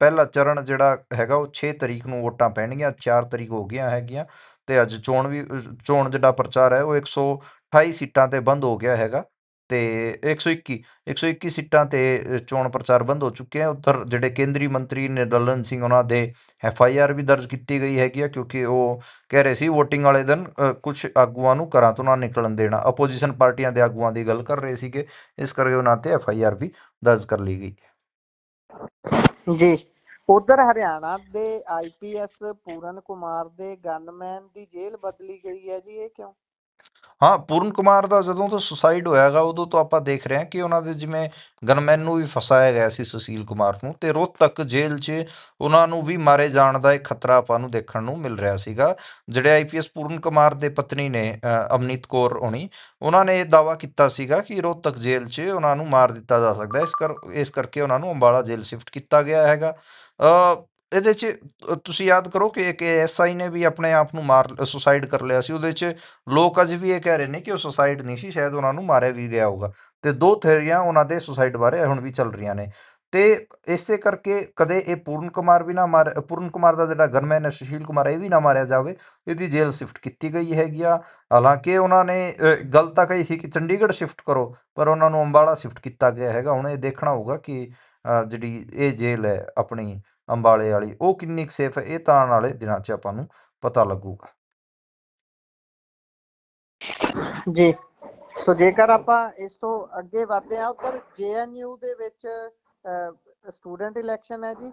ਪਹਿਲਾ ਚਰਨ ਜਿਹੜਾ ਹੈਗਾ ਉਹ 6 ਤਰੀਕ ਨੂੰ ਵੋਟਾਂ ਪੈਣਗੀਆਂ 4 ਤਰੀਕ ਹੋ ਗਈਆਂ ਹੈਗੀਆਂ ਤੇ ਅੱਜ ਚੋਣ ਵੀ, ਚੋਣ ਜਿਹੜਾ ਪ੍ਰਚਾਰ ਹੈ ਉਹ 128 ਸੀਟਾਂ ਤੇ ਬੰਦ ਹੋ ਗਿਆ ਹੈਗਾ। ਤੇ 121 121 ਸੀਟਾਂ ਤੇ ਚੋਣ ਪ੍ਰਚਾਰ ਬੰਦ ਹੋ ਚੁੱਕੇ ਆ। ਉੱਧਰ ਜਿਹੜੇ ਕੇਂਦਰੀ ਮੰਤਰੀ ਨੇ ਸਿੰਘ, ਉਹਨਾਂ ਦੇ ਐਫ ਆਈ ਆਰ ਵੀ ਦਰਜ ਕੀਤੀ ਗਈ ਹੈਗੀ ਆ, ਕਿਉਂਕਿ ਉਹ ਕਹਿ ਰਹੇ ਸੀ VOTING ਵਾਲੇ ਦਿਨ ਕੁਝ ਆਗੂਆਂ ਨੂੰ ਘਰਾਂ ਤੋਂ ਨਾ ਨਿਕਲਣ ਦੇਣਾ। ਆਪੋਜੀਸ਼ਨ ਪਾਰਟੀਆਂ ਦੇ ਆਗੂਆਂ ਦੀ ਗੱਲ ਕਰ ਰਹੇ ਸੀਗੇ, ਇਸ ਕਰਕੇ ਉਹਨਾਂ ਤੇ ਐਫ ਆਈ ਆਰ ਵੀ ਦਰਜ ਕਰ ਲਈ ਗਈ। ਜੀ, ਉਧਰ ਹਰਿਆਣਾ ਦੇ ਆਈਪੀਐਸ ਪੂਰਨ ਕੁਮਾਰ ਦੇ ਗਨਮੈਨ ਦੀ ਜੇਲ੍ਹ ਬਦਲੀ ਗਈ ਹੈ ਜੀ, ਇਹ ਕਿਉਂ? ਹਾਂ ਪੂਰਨ ਕੁਮਾਰ ਦਾ ਜਦੋਂ ਤੋਂ ਸੁਸਾਈਡ ਹੋਇਆਗਾ ਉਦੋਂ ਤੋਂ ਆਪਾਂ ਦੇਖ ਰਹੇ ਹਾਂ ਕਿ ਉਹਨਾਂ ਦੇ ਜਿਵੇਂ ਗਨਮੈਨ ਨੂੰ ਵੀ ਫਸਾਇਆ ਗਿਆ ਸੀ ਸੁਸ਼ੀਲ ਕੁਮਾਰ ਨੂੰ ਤੇ ਰੋਹਤਕ ਜੇਲ੍ਹ 'ਚ ਉਹਨਾਂ ਨੂੰ ਵੀ ਮਾਰੇ ਜਾਣ ਦਾ ਇੱਕ ਖਤਰਾ ਆਪਾਂ ਨੂੰ ਦੇਖਣ ਨੂੰ ਮਿਲ ਰਿਹਾ ਸੀਗਾ। ਜਿਹੜੇ ਆਈਪੀਐਸ ਪੂਰਨ ਕੁਮਾਰ ਦੇ ਪਤਨੀ ਨੇ ਅ, ਅਵਨੀਤ ਕੌਰ ਹੋਣੀ ਉਹਨਾਂ ਨੇ ਇਹ ਦਾਵਾ ਕੀਤਾ ਸੀਗਾ ਕਿ ਰੋਹਤਕ ਜੇਲ੍ਹ 'ਚ ਉਹਨਾਂ ਨੂੰ ਮਾਰ ਦਿੱਤਾ ਜਾ ਸਕਦਾ ਇਸ ਕਰ ਇਸ ਕਰਕੇ ਉਹਨਾਂ ਨੂੰ ਅੰਬਾਲਾ ਜੇਲ੍ਹ ਸ਼ਿਫਟ ਕੀਤਾ ਗਿਆ ਹੈਗਾ। ਇਹਦੇ 'ਚ ਤੁਸੀਂ ਯਾਦ ਕਰੋ ਕਿ ਇੱਕ ਐਸਆਈ ਨੇ ਵੀ ਆਪਣੇ ਆਪ ਨੂੰ ਮਾਰ, ਸੁਸਾਈਡ ਕਰ ਲਿਆ ਸੀ। ਉਹਦੇ 'ਚ ਲੋਕ ਅੱਜ ਵੀ ਇਹ ਕਹਿ ਰਹੇ ਨੇ ਕਿ ਉਹ ਸੁਸਾਈਡ ਨਹੀਂ ਸੀ, ਸ਼ਾਇਦ ਉਹਨਾਂ ਨੂੰ ਮਾਰਿਆ ਵੀ ਗਿਆ ਹੋਊਗਾ। ਤੇ ਦੋ ਥਿਉਰੀਆਂ ਉਹਨਾਂ ਦੇ ਸੁਸਾਈਡ ਬਾਰੇ ਹੁਣ ਵੀ ਚੱਲ ਰਹੀਆਂ ਨੇ। ਤੇ ਇਸੇ ਕਰਕੇ ਕਦੇ ਇਹ ਪੂਰਨ ਕੁਮਾਰ ਵੀ ਨਾ ਮਾਰ, ਪੂਰਨ ਕੁਮਾਰ ਦਾ ਜਿਹੜਾ ਗਨਮੈਨ ਹੈ, ਸੁਸ਼ੀਲ ਕੁਮਾਰ, ਇਹ ਵੀ ਨਾ ਮਾਰਿਆ ਜਾਵੇ। ਇਹਦੀ ਜੇਲ੍ਹ ਸ਼ਿਫਟ ਕੀਤੀ ਗਈ ਹੈਗੀ ਆ। ਹਾਲਾਂਕਿ ਉਹਨਾਂ ਨੇ ਗੱਲ ਤਾਂ ਕਹੀ ਸੀ ਕਿ ਚੰਡੀਗੜ੍ਹ ਸ਼ਿਫਟ ਕਰੋ, ਪਰ ਉਹਨਾਂ ਨੂੰ ਅੰਬਾਲਾ ਸ਼ਿਫਟ ਕੀਤਾ ਗਿਆ ਹੈਗਾ। ਹੁਣ ਇਹ ਦੇਖਣਾ ਹੋਊਗਾ ਕਿ ਜਿਹੜੀ ਇਹ ਜੇਲ੍ਹ ਹੈ ਆਪਣੀ ਅੰਬਾਲੇ ਵਾਲੀ ਉਹ ਕਿੰਨੀ ਸੇਫ ਹੈ ਇਹ ਤਾਂ ਆਉਣ ਵਾਲੇ ਦਿਨਾਂ 'ਚ ਆਪਾਂ ਨੂੰ ਪਤਾ ਲੱਗੂਗਾ। ਜੀ। ਸੋ ਜੇਕਰ ਆਪਾਂ ਇਸ ਤੋਂ ਅੱਗੇ ਵਧਦੇ ਹਾਂ ਉੱਧਰ ਜੇਐਨਯੂ ਦੇ ਵਿੱਚ ਸਟੂਡੈਂਟ ਇਲੈਕਸ਼ਨ ਹੈ ਜੀ।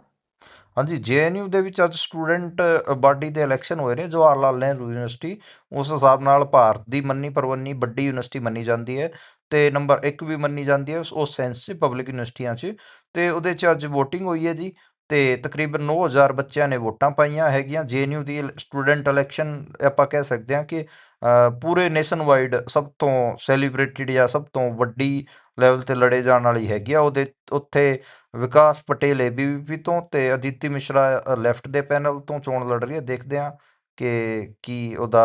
ਹਾਂਜੀ ਜੇਐਨਯੂ ਦੇ ਵਿੱਚ ਅੱਜ ਸਟੂਡੈਂਟ ਬਾਡੀ ਦੇ ਇਲੈਕਸ਼ਨ ਹੋਏ ਨੇ ਜਵਾਹਰ ਲਾਲ ਨਹਿਰੂ ਯੂਨੀਵਰਸਿਟੀ ਉਸ ਹਿਸਾਬ ਨਾਲ ਭਾਰਤ ਦੀ ਮੰਨੀ ਪਰਵੰਨੀ ਵੱਡੀ ਯੂਨੀਵਰਸਿਟੀ ਮੰਨੀ ਜਾਂਦੀ ਹੈ ਤੇ ਨੰਬਰ 1 ਵੀ ਮੰਨੀ ਜਾਂਦੀ ਹੈ ਉਸ- ਉਸ ਸੈਂਸ 'ਚ ਪਬਲਿਕ ਯੂਨੀਵਰਸਿਟੀਆਂ 'ਚ ਤੇ ਉਹਦੇ 'ਚ ਅੱਜ VOTING ਹੋਈ ਹੈ ਜੀ। ਤੇ ਤਕਰੀਬਨ 9000 ਬੱਚਿਆਂ ਨੇ ਵੋਟਾਂ ਪਾਈਆਂ ਹੈਗੀਆਂ, ਜੇਐਨਯੂ ਦੀ ਸਟੂਡੈਂਟ ਇਲੈਕਸ਼ਨ ਆਪਾਂ ਕਹਿ ਸਕਦੇ ਹਾਂ ਕਿ ਪੂਰੇ ਨੇਸ਼ਨ ਵਾਈਡ ਸਭ ਤੋਂ ਸੈਲੀਬ੍ਰੇਟਿਡ ਜਾਂ ਸਭ ਤੋਂ ਵੱਡੀ ਲੈਵਲ ਤੇ ਲੜੇ ਜਾਣ ਵਾਲੀ ਹੈਗੀ ਆ। ਉਹਦੇ, ਉੱਥੇ ਵਿਕਾਸ ਪਟੇਲ ਏਬੀਵੀਪੀ ਤੋਂ ਤੇ ਅਦਿੱਤੀ ਮਿਸ਼ਰਾ ਲੈਫਟ ਦੇ ਪੈਨਲ ਤੋਂ ਚੋਣ ਲੜ ਰਹੀ ਹੈ। ਦੇਖਦੇ ਹਾਂ ਕਿ ਕੀ ਉਹਦਾ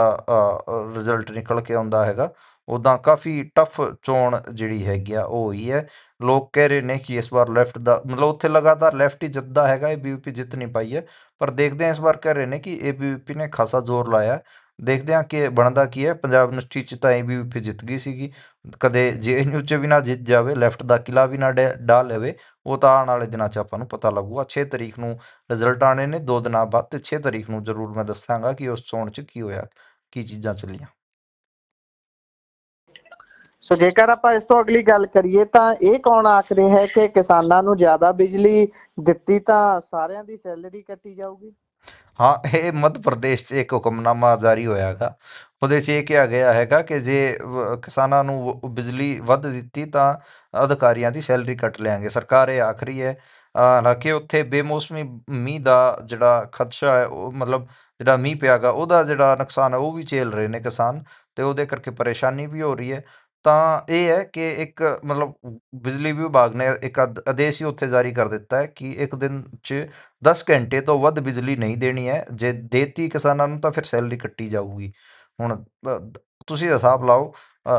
ਰਿਜ਼ਲਟ ਨਿਕਲ ਕੇ ਆਉਂਦਾ ਹੈਗਾ। ਉਦਾਂ ਕਾਫੀ ਟਫ ਚੋਣ ਜਿਹੜੀ ਹੈਗੀ ਆ, ਉਹ ਹੋਈ ਹੈ। ਲੋਕ ਕਹਿ ਰਹੇ ਨੇ ਕਿ ਇਸ ਵਾਰ ਲੈਫਟ ਦਾ, ਮਤਲਬ ਉੱਥੇ ਲਗਾਤਾਰ ਲੈਫਟ ਹੀ ਜਿੱਤਦਾ ਹੈਗਾ ਏਬੀਵੀਪੀ ਜਿੱਤ ਨਹੀਂ ਪਾਈ ਹੈ। ਪਰ ਦੇਖਦੇ ਹਾਂ ਇਸ ਵਾਰ ਕਹਿ ਰਹੇ ਨੇ ਕਿ ਏਬੀਵੀਪੀ ਨੇ ਖਾਸਾ ਜ਼ੋਰ ਲਾਇਆ। ਹੈ। ਦੇਖਦੇ ਹਾਂ ਕਿ ਬਣਦਾ ਕੀ ਹੈ। ਪੰਜਾਬ ਯੂਨੀਵਰਸਿਟੀ 'ਚ ਤਾਂ ਏਬੀਵੀਪੀ ਜਿੱਤ ਗਈ ਸੀਗੀ। ਕਦੇ ਜੇਐਨਯੂ 'ਚ ਵੀ ਨਾ ਜਿੱਤ ਜਾਵੇ ਲੈਫਟ ਦਾ ਕਿਲਾ ਵੀ ਨਾ ਡਾ ਢਾਹ ਲਵੇ, ਉਹ ਤਾਂ ਆਉਣ ਵਾਲੇ ਦਿਨਾਂ 'ਚ ਆਪਾਂ ਨੂੰ ਪਤਾ ਲੱਗੂਗਾ। 6 ਤਰੀਕ ਨੂੰ ਰਿਜ਼ਲਟ ਆਣੇ ਨੇ, ਦੋ ਦਿਨਾਂ ਬਾਅਦ ਤੇ 6 ਤਰੀਕ ਨੂੰ ਜ਼ਰੂਰ ਮੈਂ ਦੱਸਾਂਗਾ ਕਿ ਉਸ ਚੋਣ 'ਚ ਕੀ ਹੋਇਆ, ਕੀ ਚੀਜ਼ਾਂ ਚੱਲੀਆਂ। ਸੋ ਜੇਕਰ ਆਪਾਂ ਇਸ ਤੋਂ ਅਗਲੀ ਗੱਲ ਕਰੀਏ ਤਾਂ ਇਹ ਕੌਣ ਆਖ ਰਿਹਾ ਹੈ ਕਿ ਕਿਸਾਨਾਂ ਨੂੰ ਜ਼ਿਆਦਾ ਬਿਜਲੀ ਦਿੱਤੀ ਤਾਂ ਸਾਰਿਆਂ ਦੀ ਸੈਲਰੀ ਕੱਟੀ ਜਾਊਗੀ? ਹਾਂ, ਇਹ ਮੱਧ ਪ੍ਰਦੇਸ਼ 'ਚ ਇੱਕ ਹੁਕਮਨਾਮਾ ਜਾਰੀ ਹੋਇਆ ਉਹਦੇ 'ਚ ਇਹ ਕਿਹਾ ਗਿਆ ਹੈਗਾ ਕਿ ਜੇ ਕਿਸਾਨਾਂ ਨੂੰ ਬਿਜਲੀ ਵੱਧ ਦਿੱਤੀ ਤਾਂ ਅਧਿਕਾਰੀਆਂ ਦੀ ਸੈਲਰੀ ਕੱਟ ਲਿਆਂਗੇ। ਸਰਕਾਰ ਇਹ ਆਖਰੀ ਹੈ ਹਾਲਾਂਕਿ ਉੱਥੇ ਬੇਮੌਸਮੀ ਮੀਂਹ ਦਾ ਜਿਹੜਾ ਖਦਸ਼ਾ ਹੈ, ਉਹ ਮਤਲਬ ਜਿਹੜਾ ਮੀਂਹ ਪਿਆਗਾ ਉਹਦਾ ਜਿਹੜਾ ਨੁਕਸਾਨ ਹੈ, ਉਹ ਵੀ ਝੇਲ ਰਹੇ ਨੇ ਕਿਸਾਨ ਤੇ ਉਹਦੇ ਕਰਕੇ ਪਰੇਸ਼ਾਨੀ ਵੀ ਹੋ ਰਹੀ ਹੈ। ਤਾਂ ਇਹ ਹੈ ਕਿ ਇੱਕ ਮਤਲਬ ਬਿਜਲੀ ਵਿਭਾਗ ਨੇ ਇੱਕ ਆਦ- ਆਦੇਸ਼ ਹੀ ਉੱਥੇ ਜਾਰੀ ਕਰ ਦਿੱਤਾ ਹੈ ਕਿ ਇੱਕ ਦਿਨ 'ਚ ਦਸ ਘੰਟੇ ਤੋਂ ਵੱਧ ਬਿਜਲੀ ਨਹੀਂ ਦੇਣੀ ਹੈ। ਜੇ ਦੇਤੀ ਕਿਸਾਨਾਂ ਨੂੰ ਤਾਂ ਫਿਰ ਸੈਲਰੀ ਕੱਟੀ ਜਾਊਗੀ। ਹੁਣ ਤੁਸੀਂ ਹਿਸਾਬ ਲਾਓ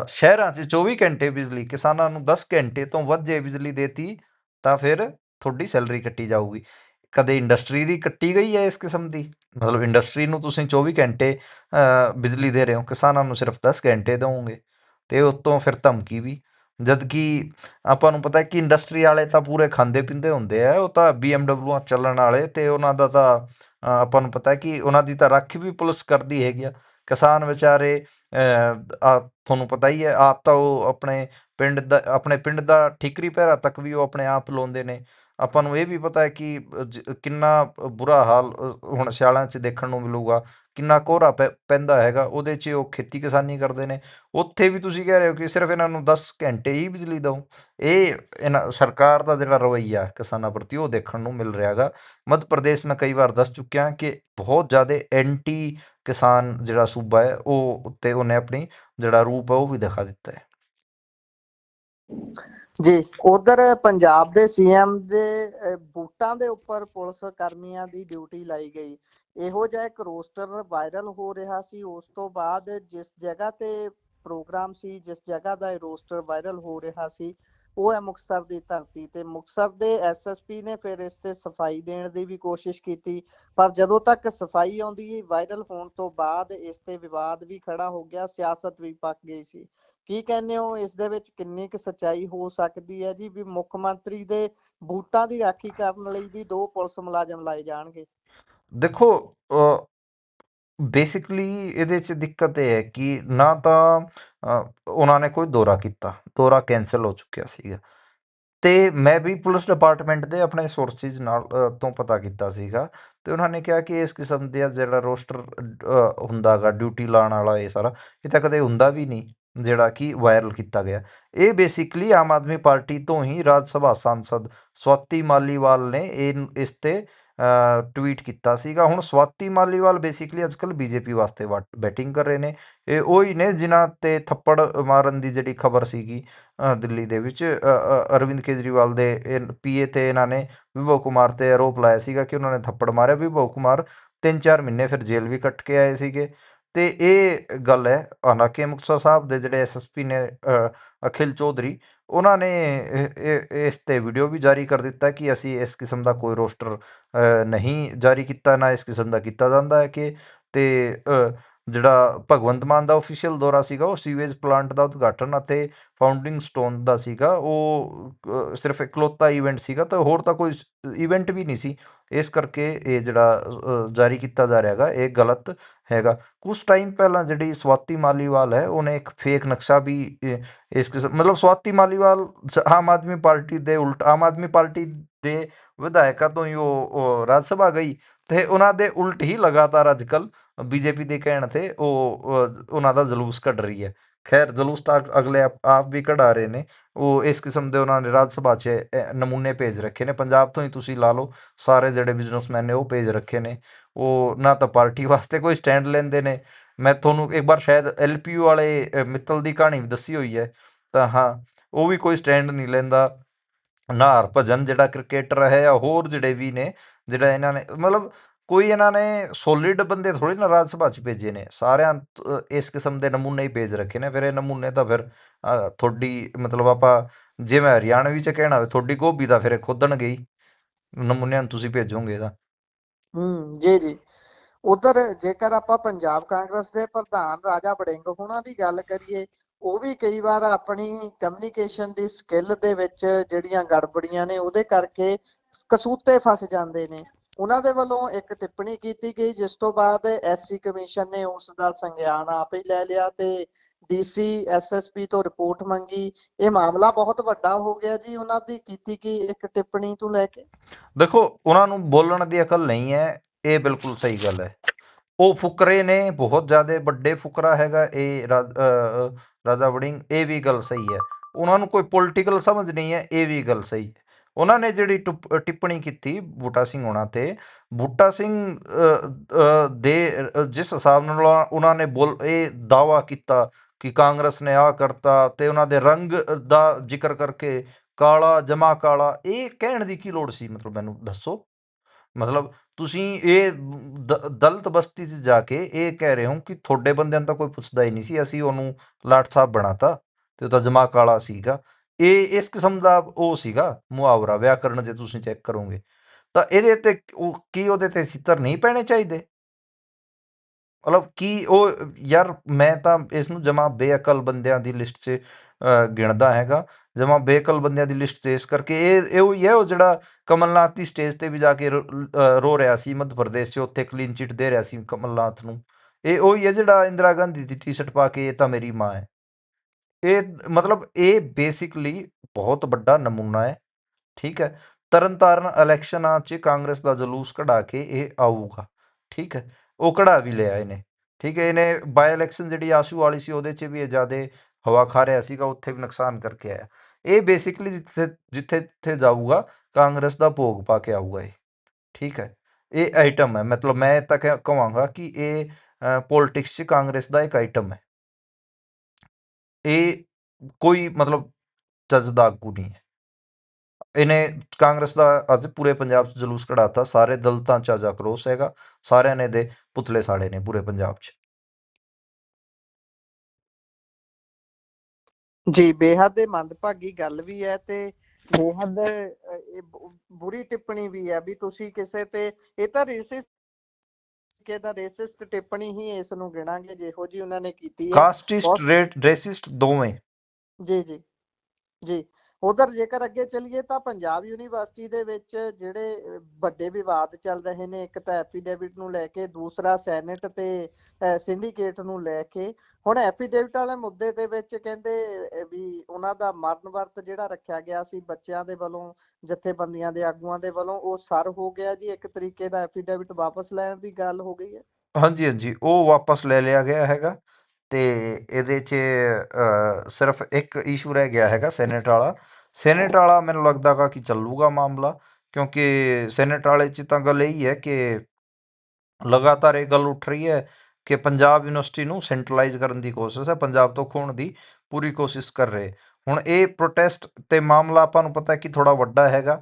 ਸ਼ਹਿਰਾਂ 'ਚ 24 ਘੰਟੇ ਬਿਜਲੀ, ਕਿਸਾਨਾਂ ਨੂੰ ਦਸ ਘੰਟੇ ਤੋਂ ਵੱਧ ਜੇ ਬਿਜਲੀ ਦੇਤੀ ਤਾਂ ਫਿਰ ਤੁਹਾਡੀ ਸੈਲਰੀ ਕੱਟੀ ਜਾਊਗੀ। ਕਦੇ ਇੰਡਸਟਰੀ ਦੀ ਕੱਟੀ ਗਈ ਹੈ ਇਸ ਕਿਸਮ ਦੀ? ਮਤਲਬ ਇੰਡਸਟਰੀ ਨੂੰ ਤੁਸੀਂ 24 ਘੰਟੇ ਬਿਜਲੀ ਦੇ ਰਹੇ ਹੋ, ਕਿਸਾਨਾਂ ਨੂੰ ਸਿਰਫ ਦਸ ਘੰਟੇ ਦੇਵੋਗੇ। ਤੇ ਉਤੋਂ ਫਿਰ ਧਮਕੀ ਵੀ। ਜਦ ਕਿ ਆਪਾਂ ਨੂੰ ਪਤਾ ਕਿ ਇੰਡਸਟਰੀ ਵਾਲੇ ਤਾਂ ਪੂਰੇ ਖਾਂਦੇ ਪੀਂਦੇ ਹੁੰਦੇ ਆ, ਉਹ ਤਾਂ BMW ਚੱਲਣ ਵਾਲੇ ਅਤੇ ਉਹਨਾਂ ਦਾ ਤਾਂ ਆਪਾਂ ਨੂੰ ਪਤਾ ਕਿ ਉਹਨਾਂ ਦੀ ਤਾਂ ਰਾਖੀ ਵੀ ਪੁਲਿਸ ਕਰਦੀ ਹੈਗੀ ਆ। ਕਿਸਾਨ ਵਿਚਾਰੇ ਆ ਤੁਹਾਨੂੰ ਪਤਾ ਹੀ ਹੈ, ਆਪ ਤਾਂ ਉਹ ਆਪਣੇ ਪਿੰਡ ਦਾ, ਆਪਣੇ ਪਿੰਡ ਦਾ ਠੀਕਰੀ ਪਹਿਰਾ ਤੱਕ ਵੀ ਉਹ ਆਪਣੇ ਆਪ ਲਾਉਂਦੇ ਨੇ। ਆਪਾਂ ਨੂੰ ਇਹ ਵੀ ਪਤਾ ਹੈ ਕਿ ਜ- ਕਿੰਨਾ ਬੁਰਾ ਹਾਲ ਹੁਣ ਸਿਆਲਾਂ 'ਚ ਦੇਖਣ ਨੂੰ ਮਿਲੂਗਾ। ਕਿੰਨਾ ਕੋਹਰਾ ਪੈ- ਪੈਂਦਾ ਹੈਗਾ, ਉਹਦੇ 'ਚ ਉਹ ਖੇਤੀ ਕਿਸਾਨੀ ਕਰਦੇ ਨੇ। ਉੱਥੇ ਵੀ ਤੁਸੀਂ ਕਹਿ ਰਹੇ ਹੋ ਕਿ ਸਿਰਫ ਇਹਨਾਂ ਨੂੰ 10 ਘੰਟੇ ਹੀ ਬਿਜਲੀ ਦਿਓ ਇਹ ਇਹਨਾਂ, ਸਰਕਾਰ ਦਾ ਜਿਹੜਾ ਰਵੱਈਆ ਕਿਸਾਨਾਂ ਪ੍ਰਤੀ ਉਹ ਦੇਖਣ ਨੂੰ ਮਿਲ ਰਿਹਾ ਹੈਗਾ। ਮੱਧ ਪ੍ਰਦੇਸ਼ ਮੈਂ ਕਈ ਵਾਰ ਦੱਸ ਚੁੱਕਿਆ ਕਿ ਬਹੁਤ ਜ਼ਿਆਦਾ ਐਂਟੀ ਕਿਸਾਨ ਜਿਹੜਾ ਸੂਬਾ ਹੈ, ਉਹ ਉੱਤੇ ਉਹਨੇ ਆਪਣੀ ਜਿਹੜਾ ਰੂਪ ਹੈ, ਉਹ ਵੀ ਦਿਖਾ ਦਿੱਤਾ ਹੈ। ਜੀ, ਉਧਰ ਪੰਜਾਬ ਦੇ ਸੀਐਮ ਦੇ ਬੂਟਾਂ ਦੇ ਉੱਪਰ ਪੁਲਿਸ ਕਰਮੀਆਂ ਦੀ ਡਿਊਟੀ ਲਾਈ ਗਈ। ਇਹੋ ਜਿਹਾ ਇੱਕ ਰੋਸਟਰ ਵਾਇਰਲ ਹੋ ਰਿਹਾ ਸੀ। ਉਸ ਤੋਂ ਬਾਅਦ ਜਿਸ ਜਗ੍ਹਾ ਤੇ ਪ੍ਰੋਗਰਾਮ ਸੀ, ਜਿਸ ਜਗ੍ਹਾ ਦਾ ਇਹ ਰੋਸਟਰ ਵਾਇਰਲ ਹੋ ਰਿਹਾ ਸੀ, ਉਹ ਹੈ ਮੁਕਤਸਰ ਦੀ ਧਰਤੀ ਤੇ। ਮੁਕਤਸਰ ਦੇ ਐਸਐਸਪੀ ਨੇ ਫਿਰ ਇਸ ਤੇ ਸਫ਼ਾਈ ਦੇਣ ਦੀ ਵੀ ਕੋਸ਼ਿਸ਼ ਕੀਤੀ, ਪਰ ਜਦੋਂ ਤੱਕ ਸਫ਼ਾਈ ਆਉਂਦੀ, ਵਾਇਰਲ ਹੋਣ ਤੋਂ ਬਾਅਦ ਇਸ ਤੇ ਵਿਵਾਦ ਵੀ ਖੜਾ ਹੋ ਗਿਆ, ਸਿਆਸਤ ਵੀ ਪੱਕ ਗਈ ਸੀ। ਕੀ ਕਹਿੰਦੇ ਹੋ? ਇਸ ਦੇ ਵਿੱਚ ਕਿੰਨੀ ਕੁ ਸੱਚਾਈ ਹੋ ਸਕਦੀ ਹੈ ਜੀ? ਵੀ ਮੁੱਖ ਮੰਤਰੀ ਦੇ ਬੂਟਾਂ ਦੀ ਰਾਖੀ ਕਰਨ ਲਈ ਵੀ ਦੋ ਪੁਲਿਸ ਮੁਲਾਜ਼ਮ ਲਾਏ ਜਾਣਗੇ। ਦੇਖੋ ਬੇਸਿਕਲੀ ਇਹਦੇ 'ਚ ਦਿੱਕਤ ਇਹ ਹੈ ਕਿ ਨਾ ਤਾਂ ਉਹਨਾਂ ਨੇ ਕੋਈ ਦੌਰਾ ਕੀਤਾ। ਦੌਰਾ ਕੈਨਸਲ ਹੋ ਚੁੱਕਿਆ ਸੀਗਾ। ਤੇ ਮੈਂ ਵੀ ਪੁਲਿਸ ਡਿਪਾਰਟਮੈਂਟ ਦੇ ਆਪਣੇ ਸੋਰਸਿਸ ਨਾਲ ਤੋਂ ਪਤਾ ਕੀਤਾ ਸੀਗਾ। ਤੇ ਉਹਨਾਂ ਨੇ ਕਿਹਾ ਕਿ ਇਸ ਕਿਸਮ ਦਾ ਜਿਹੜਾ ਰੋਸਟਰ ਹੁੰਦਾਗਾ ਡਿਊਟੀ ਲਾਉਣ ਵਾਲਾ ਇਹ ਸਾਰਾ, ਇਹ ਤਾਂ ਕਦੇ ਹੁੰਦਾ ਵੀ ਨਹੀਂ। ਜਿਹੜਾ ਕਿ ਵਾਇਰਲ ਕੀਤਾ ਗਿਆ। ਇਹ ਬੇਸਿਕਲੀ ਆਮ ਆਦਮੀ ਪਾਰਟੀ ਤੋਂ ਹੀ ਰਾਜ ਸਭਾ ਸਾਂਸਦ ਸਵਾਤੀ ਮਾਲੀਵਾਲ ਨੇ ਇਹ ਇਸ ਤੇ ਟਵੀਟ ਕੀਤਾ ਸੀਗਾ। ਹੁਣ ਸਵਾਤੀ ਮਾਲੀਵਾਲ ਬੇਸਿਕਲੀ ਅੱਜਕੱਲ ਬੀਜੇਪੀ ਵਾਸਤੇ ਬੈਟਿੰਗ ਕਰ ਰਹੇ ਨੇ। ਇਹ ਉਹ ਹੀ ਨੇ ਜਿਨ੍ਹਾਂ ਤੇ ਥੱਪੜ ਮਾਰਨ ਦੀ ਜਿਹੜੀ ਖਬਰ ਸੀਗੀ ਦਿੱਲੀ ਦੇ ਵਿੱਚ ਅਰਵਿੰਦ ਕੇਜਰੀਵਾਲ ਦੇ ਪੀਏ ਤੇ ਇਹਨਾਂ ਨੇ ਵਿਭਵ ਕੁਮਾਰ ਤੇ ਆਰੋਪ ਲਾਇਆ ਸੀਗਾ ਕਿ ਉਹਨਾਂ ਨੇ ਥੱਪੜ ਮਾਰਿਆ। ਵਿਭਵ ਕੁਮਾਰ 3-4 ਮਹੀਨੇ ਫਿਰ ਜੇਲ੍ਹ ਵੀ ਕੱਟ ਕੇ ਆਏ ਸੀਗੇ। ਤੇ ਇਹ ਗੱਲ ਹੈ, ਹਾਲਾਂਕਿ ਮੁਕਤਸਰ ਸਾਹਿਬ ਦੇ ਜਿਹੜੇ ਐਸਐਸਪੀ ਨੇ ਅਖਿਲ ਚੌਧਰੀ, ਉਹਨਾਂ ਨੇ ਇਸ ਤੇ ਵੀਡੀਓ ਵੀ ਜਾਰੀ ਕਰ ਦਿੱਤਾ ਕਿ ਅਸੀਂ ਇਸ ਕਿਸਮ ਦਾ ਕੋਈ ਰੋਸਟਰ ਨਹੀਂ ਜਾਰੀ ਕੀਤਾ, ਨਾ ਇਸ ਕਿਸਮ ਦਾ ਕੀਤਾ ਜਾਂਦਾ ਹੈ ਕਿ ਅਤੇ ਜਿਹੜਾ ਭਗਵੰਤ ਮਾਨ ਦਾ ਅਫੀਸ਼ੀਅਲ ਦੌਰਾ ਸੀਗਾ, ਉਹ ਸੀਵੇਜ ਪਲਾਂਟ ਦਾ ਉਦਘਾਟਨ ਅਤੇ ਫਾਊਂਡਿੰਗ ਸਟੋਨ ਦਾ ਸੀਗਾ। ਉਹ ਸਿਰਫ ਇਕਲੌਤਾ ਇਵੈਂਟ ਸੀਗਾ, ਤਾਂ ਹੋਰ ਤਾਂ ਕੋਈ ਇਵੈਂਟ ਵੀ ਨਹੀਂ ਸੀ। ਇਸ ਕਰਕੇ ਇਹ ਜਿਹੜਾ ਜਾਰੀ ਕੀਤਾ ਜਾ ਰਿਹਾ ਹੈਗਾ, ਇਹ ਗਲਤ ਹੈਗਾ। ਕੁਝ ਟਾਈਮ ਪਹਿਲਾਂ ਜਿਹੜੀ ਸਵਾਤੀ ਮਾਲੀਵਾਲ ਹੈ, ਉਹਨੇ ਇੱਕ ਫੇਕ ਨਕਸ਼ਾ ਵੀ ਇਸ ਕਿਸਮ, ਮਤਲਬ ਸਵਾਤੀ ਮਾਲੀਵਾਲ ਸ- ਆਮ ਆਦਮੀ ਪਾਰਟੀ ਦੇ ਉਲਟ, ਆਮ ਆਦਮੀ ਪਾਰਟੀ ਦੇ ਵਿਧਾਇਕਾਂ ਤੋਂ ਹੀ ਉਹ ਰਾਜ ਸਭਾ ਗਈ ਤੇ ਉਹਨਾਂ ਦੇ ਉਲਟ ਹੀ ਲਗਾਤਾਰ ਅੱਜ ਅੱਜਕੱਲ ਬੀਜੇਪੀ ਦੇ ਕਹਿਣ ਤੇ ਉਹ ਉਹਨਾਂ ਦਾ ਜਲੂਸ ਕੱਢ ਰਹੀ ਹੈ। ਖੈਰ, ਜਲੂਸ ਤਾਂ ਅਗਲੇ ਆਪ ਆਪ ਵੀ ਕਢਾ ਰਹੇ ਨੇ। ਉਹ ਇਸ ਕਿਸਮ ਦੇ ਉਹਨਾਂ ਨੇ ਰਾਜ ਸਭਾ 'ਚ ਨਮੂਨੇ ਭੇਜ ਰੱਖੇ ਨੇ। ਪੰਜਾਬ ਤੋਂ ਹੀ ਤੁਸੀਂ ਲਾ ਲਓ, ਸਾਰੇ ਜਿਹੜੇ ਬਿਜ਼ਨਸਮੈਨ ਨੇ ਉਹ ਭੇਜ ਰੱਖੇ ਨੇ। ਉਹ ਨਾ ਤਾਂ ਪਾਰਟੀ ਵਾਸਤੇ ਕੋਈ ਸਟੈਂਡ ਲੈਂਦੇ ਨੇ। ਮੈਂ ਤੁਹਾਨੂੰ ਇੱਕ ਵਾਰ ਸ਼ਾਇਦ ਐਲਪੀਯੂ ਵਾਲੇ ਮਿੱਤਲ ਦੀ ਕਹਾਣੀ ਵੀ ਦੱਸੀ ਹੋਈ ਹੈ। ਤਾਂ ਹਾਂ, ਉਹ ਵੀ ਕੋਈ ਸਟੈਂਡ ਨਹੀਂ ਲੈਂਦਾ। ਨਾ ਹਰਭਜਨ ਜਿਹੜਾ ਕ੍ਰਿਕਟਰ ਹੈ ਜਾਂ ਹੋਰ ਜਿਹੜੇ ਵੀ ਨੇ, ਜਿਹੜਾ ਇਹਨਾਂ ਨੇ ਮਤਲਬ ਕੋਈ ਇਹਨਾਂ ਨੇ ਸੋਲਿਡ ਬੰਦੇ ਥੋੜੀ ਨਾ ਰਾਜ ਸਭਾ 'ਚ ਭੇਜੇ ਨੇ, ਸਾਰਿਆਂ ਇਸ ਕਿਸਮ ਦੇ ਨਮੂਨੇ ਹੀ ਭੇਜ ਰੱਖੇ ਨੇ, ਫਿਰ ਇਹ ਨਮੂਨੇ ਤਾਂ ਫਿਰ ਤੁਹਾਡੀ ਮਤਲਬ ਆਪਾਂ ਜੇ ਹਰਿਆਣਵੀ 'ਚ ਕਹਿਣਾ ਹੋਵੇ, ਤੁਹਾਡੀ ਗੋਭੀ ਦਾ ਫਿਰ ਇਹ ਖੋਦਣ ਗਈ ਨਮੂਨਿਆਂ ਨੂੰ ਤੁਸੀਂ ਭੇਜੋਗੇ ਤਾਂ ਹੂੰ, ਜੀ ਜੀ। ਉਧਰ ਜੇਕਰ ਆਪਾਂ ਪੰਜਾਬ ਕਾਂਗਰਸ ਦੇ ਪ੍ਰਧਾਨ ਰਾਜਾ ਵੜਿੰਗ ਹੋਣਾ ਦੀ ਗੱਲ ਕਰੀਏ ਉਹ ਵੀ ਕਈ ਵਾਰ ਆਪਣੀ ਕਮਿਊਨੀਕੇਸ਼ਨ ਦੀ ਸਕਿੱਲ ਦੇ ਵਿੱਚ ਜਿਹੜੀਆਂ ਗੜਬੜੀਆਂ ਨੇ, ਉਹਦੇ ਕਰਕੇ ਕਸੂਤੇ ਫਸ ਜਾਂਦੇ ਨੇ। ਉਹਨਾਂ ਦੇ ਵੱਲੋਂ ਇੱਕ ਟਿੱਪਣੀ ਕੀਤੀ ਗਈ, ਜਿਸ ਤੋਂ ਬਾਅਦ ਐਸਸੀ ਕਮਿਸ਼ਨ ਨੇ ਉਸ ਦਾ ਸੰਗਿਆਨ ਆਪ ਹੀ ਲੈ ਲਿਆ ਤੇ ਡੀਸੀ ਐਸਐਸਪੀ ਤੋਂ ਰਿਪੋਰਟ ਮੰਗੀ। ਇਹ ਮਾਮਲਾ ਬਹੁਤ ਵੱਡਾ ਹੋ ਗਿਆ ਜੀ। ਉਹਨਾਂ ਦੀ ਕੀਤੀ ਗਈ ਇੱਕ ਟਿੱਪਣੀ ਤੋਂ ਲੈ ਕੇ। ਦੇਖੋ, ਉਹਨਾਂ ਨੂੰ ਬੋਲਣ ਦੀ ਅਕਲ ਨਹੀਂ ਹੈ। ਇਹ ਬਿਲਕੁਲ ਸਹੀ ਗੱਲ ਹੈ। ਉਹ ਫੁਕਰੇ ਨੇ, ਬਹੁਤ ਜ਼ਿਆਦਾ ਵੱਡੇ ਫੁਕਰਾ ਹੈਗਾ। ਇਹ ਰਾਜਾ ਵੜਿੰਗ, ਇਹ ਵੀ ਗੱਲ ਸਹੀ ਹੈ। ਉਹਨਾਂ ਨੂੰ ਕੋਈ ਪੋਲਿਟੀਕਲ ਸਮਝ ਨਹੀਂ ਹੈ, ਇਹ ਵੀ ਗੱਲ ਸਹੀ। ਹੈ ਉਹਨਾਂ ਨੇ ਜਿਹੜੀ ਟੁੱਪ- ਟਿੱਪਣੀ ਕੀਤੀ ਬੂਟਾ ਸਿੰਘ ਹੋਣਾ ਤੇ, ਬੂਟਾ ਸਿੰਘ ਦੇ ਜਿਸ ਹਿਸਾਬ ਨਾਲ ਉਹਨਾਂ- ਉਹਨਾਂ ਨੇ ਬੋਲ, ਇਹ ਦਾਵਾ ਕੀਤਾ ਕਿ ਕਾਂਗਰਸ ਨੇ ਆ ਕਰਤਾ ਤੇ ਉਹਨਾਂ ਦੇ ਰੰਗ ਦਾ ਜ਼ਿਕਰ ਕਰਕੇ ਕਾਲਾ ਜਮਾ ਕਾਲਾ, ਇਹ ਕਹਿਣ ਦੀ ਕੀ ਲੋੜ ਸੀ? ਮਤਲਬ ਮੈਨੂੰ ਦੱਸੋ। ਮਤਲਬ ਤੁਸੀਂ ਇਹ ਦ- ਦਲਿਤ ਬਸਤੀ 'ਚ ਜਾ ਕੇ ਇਹ ਕਹਿ ਰਹੇ ਹੋ ਕਿ ਤੁਹਾਡੇ ਬੰਦਿਆਂ ਨੂੰ ਤਾਂ ਕੋਈ ਪੁੱਛਦਾ ਹੀ ਨਹੀਂ ਸੀ, ਅਸੀਂ ਉਹਨੂੰ ਲਾਟ ਸਾਹਿਬ ਬਣਾਤਾ ਤੇ ਉਹ ਜਮਾ ਕਾਲਾ ਸੀਗਾ। ਇਹ, ਇਸ ਕਿਸਮ ਦਾ ਉਹ ਸੀਗਾ ਮੁਹਾਵਰਾ ਵਿਆਕਰਣ ਜੇ ਤੁਸੀਂ ਚੈੱਕ ਕਰੋਗੇ। ਤਾਂ ਇਹਦੇ ਤੇ ਉਹ ਕੀ ਉਹਦੇ ਤੇ ਸਿੱਤਰ ਨਹੀਂ ਪੈਣੇ ਚਾਹੀਦੇ? ਮਤਲਬ ਕੀ ਉਹ, ਯਾਰ ਮੈਂ ਤਾਂ ਇਸ ਨੂੰ ਜਮਾ ਬੇਅਕਲ ਬੰਦਿਆਂ ਦੀ ਲਿਸਟ 'ਚ ਗਿਣਦਾ ਹੈਗਾ, ਜਮਾ ਬੇਕਲ ਬੰਦਿਆਂ ਦੀ ਲਿਸਟ 'ਚ ਇਸ ਕਰਕੇ ਇਹ ਇਹ ਹੀ ਹੈ, ਉਹ ਜਿਹੜਾ ਕਮਲਨਾਥ ਦੀ ਸਟੇਜ ਤੇ ਵੀ ਜਾ ਕੇ ਰੋ ਰਿਹਾ ਸੀ ਮੱਧ ਪ੍ਰਦੇਸ਼ 'ਚ, ਉੱਥੇ ਕਲੀਨ ਚਿੱਟ ਦੇ ਰਿਹਾ ਸੀ ਕਮਲਨਾਥ ਨੂੰ। ਇਹ ਉਹ ਹੀ ਹੈ ਜਿਹੜਾ ਇੰਦਰਾ ਗਾਂਧੀ ਦੀ ਟੀ-ਸ਼ਰਟ ਪਾ ਕੇ ਇਹ ਤਾਂ ਮੇਰੀ ਮਾਂ ਹੈ। ਇਹ ਮਤਲਬ ਇਹ ਬੇਸਿਕਲੀ ਬਹੁਤ ਵੱਡਾ ਨਮੂਨਾ ਹੈ, ਠੀਕ ਹੈ। ਤਰਨਤਾਰਨ ਇਲੈਕਸ਼ਨਾਂ 'ਚ ਕਾਂਗਰਸ ਦਾ ਜਲੂਸ ਕਢਾ ਕੇ ਇਹ ਆਊਗਾ, ਠੀਕ ਹੈ। ਉਹ ਕਢਾ ਵੀ ਲਿਆ ਇਹਨੇ, ਠੀਕ ਹੈ। ਇਹਨੇ ਬਾਈ ਇਲੈਕਸ਼ਨ ਜਿਹੜੀ ਆਸ਼ੂ ਵਾਲੀ ਸੀ ਉਹਦੇ 'ਚ ਵੀ ਇਹ ਜ਼ਿਆਦੇ ਹਵਾ ਖਾ ਰਿਹਾ ਸੀਗਾ, ਉੱਥੇ ਵੀ ਨੁਕਸਾਨ ਕਰਕੇ ਆਇਆ। ਇਹ ਬੇਸਿਕਲੀ ਜਿੱਥੇ ਜਿੱਥੇ ਜਿੱਥੇ ਜਾਊਗਾ, ਕਾਂਗਰਸ ਦਾ ਭੋਗ ਪਾ ਕੇ ਆਊਗਾ ਇਹ। ਠੀਕ ਹੈ? ਇਹ ਆਈਟਮ ਹੈ। ਮਤਲਬ ਮੈਂ ਤਾਂ ਕਹਿ- ਕਹਾਂਗਾ ਕਿ ਇਹ ਪੋਲਿਟਿਕਸ 'ਚ ਕਾਂਗਰਸ ਦਾ ਇੱਕ ਆਈਟਮ ਹੈ। ਇਹ ਕੋਈ ਮਤਲਬ ਜਜ਼ਦਾ ਆਗੂ ਨਹੀਂ ਹੈ। ਇਹਨੇ ਕਾਂਗਰਸ ਦਾ ਅੱਜ ਪੂਰੇ ਪੰਜਾਬ 'ਚ ਜਲੂਸ ਕਢਾਤਾ। ਸਾਰੇ ਦਲਤਾਂ 'ਚ ਅੱਜ ਆਕਰੋਸ਼ ਹੈਗਾ। ਸਾਰਿਆਂ ਨੇ ਦੇ ਪੁਤਲੇ ਸਾੜੇ ਨੇ ਪੂਰੇ ਪੰਜਾਬ 'ਚ। ਜੀ ਬੇਹੱਦ ਇਹ ਮੰਦਭਾਗੀ ਗੱਲ ਵੀ ਹੈ ਤੇ ਬੇਹੱਦ ਇਹ ਬੁਰੀ ਟਿੱਪਣੀ ਵੀ ਹੈ ਵੀ ਤੁਸੀਂ ਕਿਸੇ ਤੇ ਇਹ ਤਾਂ ਰੇਸਿਸਟ ਕੇ ਦਾ ਰੇਸਿਸਟ ਟਿੱਪਣੀ ਹੀ ਇਸ ਨੂੰ ਗਿਣਾਂਗੇ ਜਿਹੋ ਜੀ ਉਹਨਾਂ ਨੇ ਕੀਤੀ ਹੈ। ਕਾਸਟਿਸਟ ਰੇਟ ਰੇਸਿਸਟ ਦੋਵੇਂ। ਜੀ ਜੀ ਜੀ। ਉਧਰ ਜੇਕਰ ਅੱਗੇ ਚੱਲੀਏ ਤਾਂ ਪੰਜਾਬ ਯੂਨੀਵਰਸਿਟੀ ਦੇ ਵਿੱਚ ਜਿਹੜੇ ਵੱਡੇ ਵਿਵਾਦ ਚੱਲ ਰਹੇ ਨੇ, ਇੱਕ ਤਾਂ ਐਫੀਡੇਵਿਟ ਨੂੰ ਲੈ ਕੇ, ਦੂਸਰਾ ਸੈਨੇਟ ਤੇ ਸਿੰਡੀਕੇਟ ਨੂੰ ਲੈ ਕੇ, ਹੁਣ ਐਫੀਡੇਵਿਟ ਵਾਲੇ ਮੁੱਦੇ ਦੇ ਵਿੱਚ ਕਹਿੰਦੇ ਵੀ ਉਹਨਾਂ ਦਾ ਮਰਨ ਵਰਤ ਜਿਹੜਾ ਰੱਖਿਆ ਗਿਆ ਸੀ ਬੱਚਿਆਂ ਦੇ ਵੱਲੋਂ, ਜਥੇਬੰਦੀਆਂ ਦੇ ਆਗੂਆਂ ਦੇ ਵੱਲੋਂ, ਉਹ ਸਰ ਹੋ ਗਿਆ ਜੀ, ਇੱਕ ਤਰੀਕੇ ਦਾ ਐਫੀਡੇਵਿਟ ਵਾਪਸ ਲੈਣ ਦੀ ਗੱਲ ਹੋ ਗਈ ਹੈ। ਹਾਂਜੀ ਹਾਂਜੀ, ਉਹ ਵਾਪਸ ਲੈ ਲਿਆ ਗਿਆ ਹੈਗਾ। ਤੇ ਇਹਦੇ 'ਚ ਸਿਰਫ ਇੱਕ ਇਸ਼ੂ ਰਹਿ ਗਿਆ ਹੈਗਾ ਸੈਨੇਟ ਵਾਲਾ। ਸੈਨੇਟ ਵਾਲਾ ਮੈਨੂੰ ਲੱਗਦਾ ਗਾ ਕਿ ਚੱਲੂਗਾ ਮਾਮਲਾ, ਕਿਉਂਕਿ ਸੈਨੇਟ ਵਾਲੇ 'ਚ ਤਾਂ ਗੱਲ ਇਹੀ ਹੈ ਕਿ ਲਗਾਤਾਰ ਇਹ ਗੱਲ ਉੱਠ ਰਹੀ ਹੈ ਕਿ ਪੰਜਾਬ ਯੂਨੀਵਰਸਿਟੀ ਨੂੰ ਸੈਂਟਰਲਾਈਜ਼ ਕਰਨ ਦੀ ਕੋਸ਼ਿਸ਼ ਹੈ, ਪੰਜਾਬ ਤੋਂ ਖੋਣ ਦੀ ਪੂਰੀ ਕੋਸ਼ਿਸ਼ ਕਰ ਰਹੇ। ਹੁਣ ਇਹ ਪ੍ਰੋਟੈਸਟ ਤੇ ਮਾਮਲਾ ਆਪਾਂ ਨੂੰ ਪਤਾ ਕਿ ਥੋੜਾ ਵੱਡਾ ਹੈਗਾ।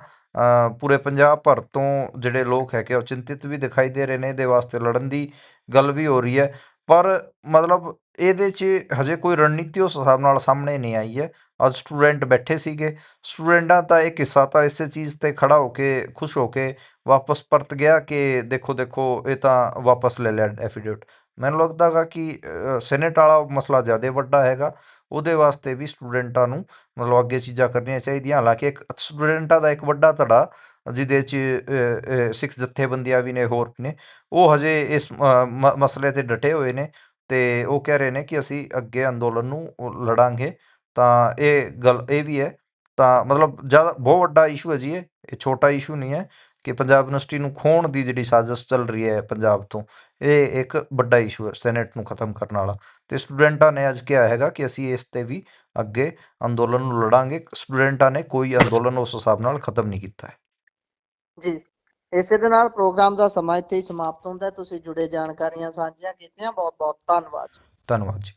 ਪੂਰੇ ਪੰਜਾਬ ਭਰ ਤੋਂ ਜਿਹੜੇ ਲੋਕ ਹੈਗੇ ਉਹ ਚਿੰਤਿਤ ਵੀ ਦਿਖਾਈ ਦੇ ਰਹੇ ਨੇ, ਇਹਦੇ ਵਾਸਤੇ ਲੜਨ ਦੀ ਗੱਲ ਵੀ ਹੋ ਰਹੀ ਹੈ। ਪਰ ਮਤਲਬ ਇਹਦੇ 'ਚ ਹਜੇ ਕੋਈ ਰਣਨੀਤੀ ਉਸ ਹਿਸਾਬ ਨਾਲ ਸਾਹਮਣੇ ਨਹੀਂ ਆਈ ਹੈ। ਅੱਜ ਸਟੂਡੈਂਟ ਬੈਠੇ ਸੀਗੇ। ਸਟੂਡੈਂਟਾਂ ਦਾ ਇੱਕ ਹਿੱਸਾ ਤਾਂ ਇਸੇ ਚੀਜ਼ ਤੇ ਖੜਾ ਹੋ ਕੇ ਖੁਸ਼ ਹੋ ਕੇ ਵਾਪਸ ਪਰਤ ਗਿਆ ਕਿ ਦੇਖੋ ਦੇਖੋ, ਇਹ ਤਾਂ ਵਾਪਸ ਲੈ ਲਿਆ ਐਫੀਡੇਵਿਟ ਮੈਨੂੰ ਲੱਗਦਾ ਗਾ ਕਿ ਸੈਨੇਟ ਵਾਲਾ ਮਸਲਾ ਜ਼ਿਆਦਾ ਵੱਡਾ ਹੈਗਾ। ਉਹਦੇ ਵਾਸਤੇ ਵੀ ਸਟੂਡੈਂਟਾਂ ਨੂੰ ਮਤਲਬ ਅੱਗੇ ਚੀਜ਼ਾਂ ਕਰਨੀਆਂ ਚਾਹੀਦੀਆਂ। ਹਾਲਾਂਕਿ ਇੱਕ ਸਟੂਡੈਂਟਾਂ ਦਾ ਇੱਕ ਵੱਡਾ ਧੜਾ ਜਿਹਦੇ 'ਚ ਸਿੱਖ ਜਥੇਬੰਦੀਆਂ ਵੀ ਨੇ, ਹੋਰ ਵੀ ਨੇ। ਉਹ ਹਜੇ ਇਸ ਮ- ਮਸਲੇ ਤੇ ਡਟੇ ਹੋਏ ਨੇ ਤੇ ਉਹ ਕਹਿ ਰਹੇ ਨੇ ਕਿ ਅਸੀਂ ਅੱਗੇ ਅੰਦੋਲਨ ਨੂੰ ਲੜਾਂਗੇ। ਤਾਂ ਇਹ ਗੱਲ, ਇਹ ਵੀ ਹੈ। ਤਾਂ ਮਤਲਬ ਜ਼ਿਆਦਾ, ਬਹੁਤ ਵੱਡਾ ਇਸ਼ੂ ਹੈ ਜੀ ਇਹ। ਇਹ ਛੋਟਾ ਇਸ਼ੂ ਨਹੀਂ ਹੈ ਕਿ ਪੰਜਾਬ ਯੂਨੀਵਰਸਿਟੀ ਨੂੰ ਖੋਣ ਦੀ ਜਿਹੜੀ ਸਾਜ਼ਿਸ਼ ਚੱਲ ਰਹੀ ਹੈ ਪੰਜਾਬ ਤੋਂ, ਇਹ ਇੱਕ ਵੱਡਾ ਇਸ਼ੂ ਹੈ ਸੈਨੇਟ ਨੂੰ ਖਤਮ ਕਰਨ ਵਾਲਾ। ਤੇ ਸਟੂਡੈਂਟਾਂ ਨੇ ਅੱਜ ਕਿਹਾ ਹੈਗਾ ਕਿ ਅਸੀਂ ਇਸ ਤੇ ਵੀ ਅੱਗੇ ਅੰਦੋਲਨ ਨੂੰ ਲੜਾਂਗੇ। ਸਟੂਡੈਂਟਾਂ ਨੇ ਕੋਈ ਅੰਦੋਲਨ ਉਸ ਹਿਸਾਬ ਨਾਲ ਖਤਮ ਨਹੀਂ ਕੀਤਾ ਹੈ। ਜੀ। ਇਸੇ ਦੇ ਨਾਲ ਪ੍ਰੋਗਰਾਮ ਦਾ ਸਮਾਂ ਇੱਥੇ ਹੀ ਸਮਾਪਤ ਹੁੰਦਾ। ਹੈ ਤੁਸੀਂ ਜੁੜੇ ਜਾਣਕਾਰੀਆਂ ਸਾਂਝੀਆਂ ਕੀਤੀਆਂ। ਬਹੁਤ ਬਹੁਤ ਧੰਨਵਾਦ ਜੀ। ਧੰਨਵਾਦ ਜੀ।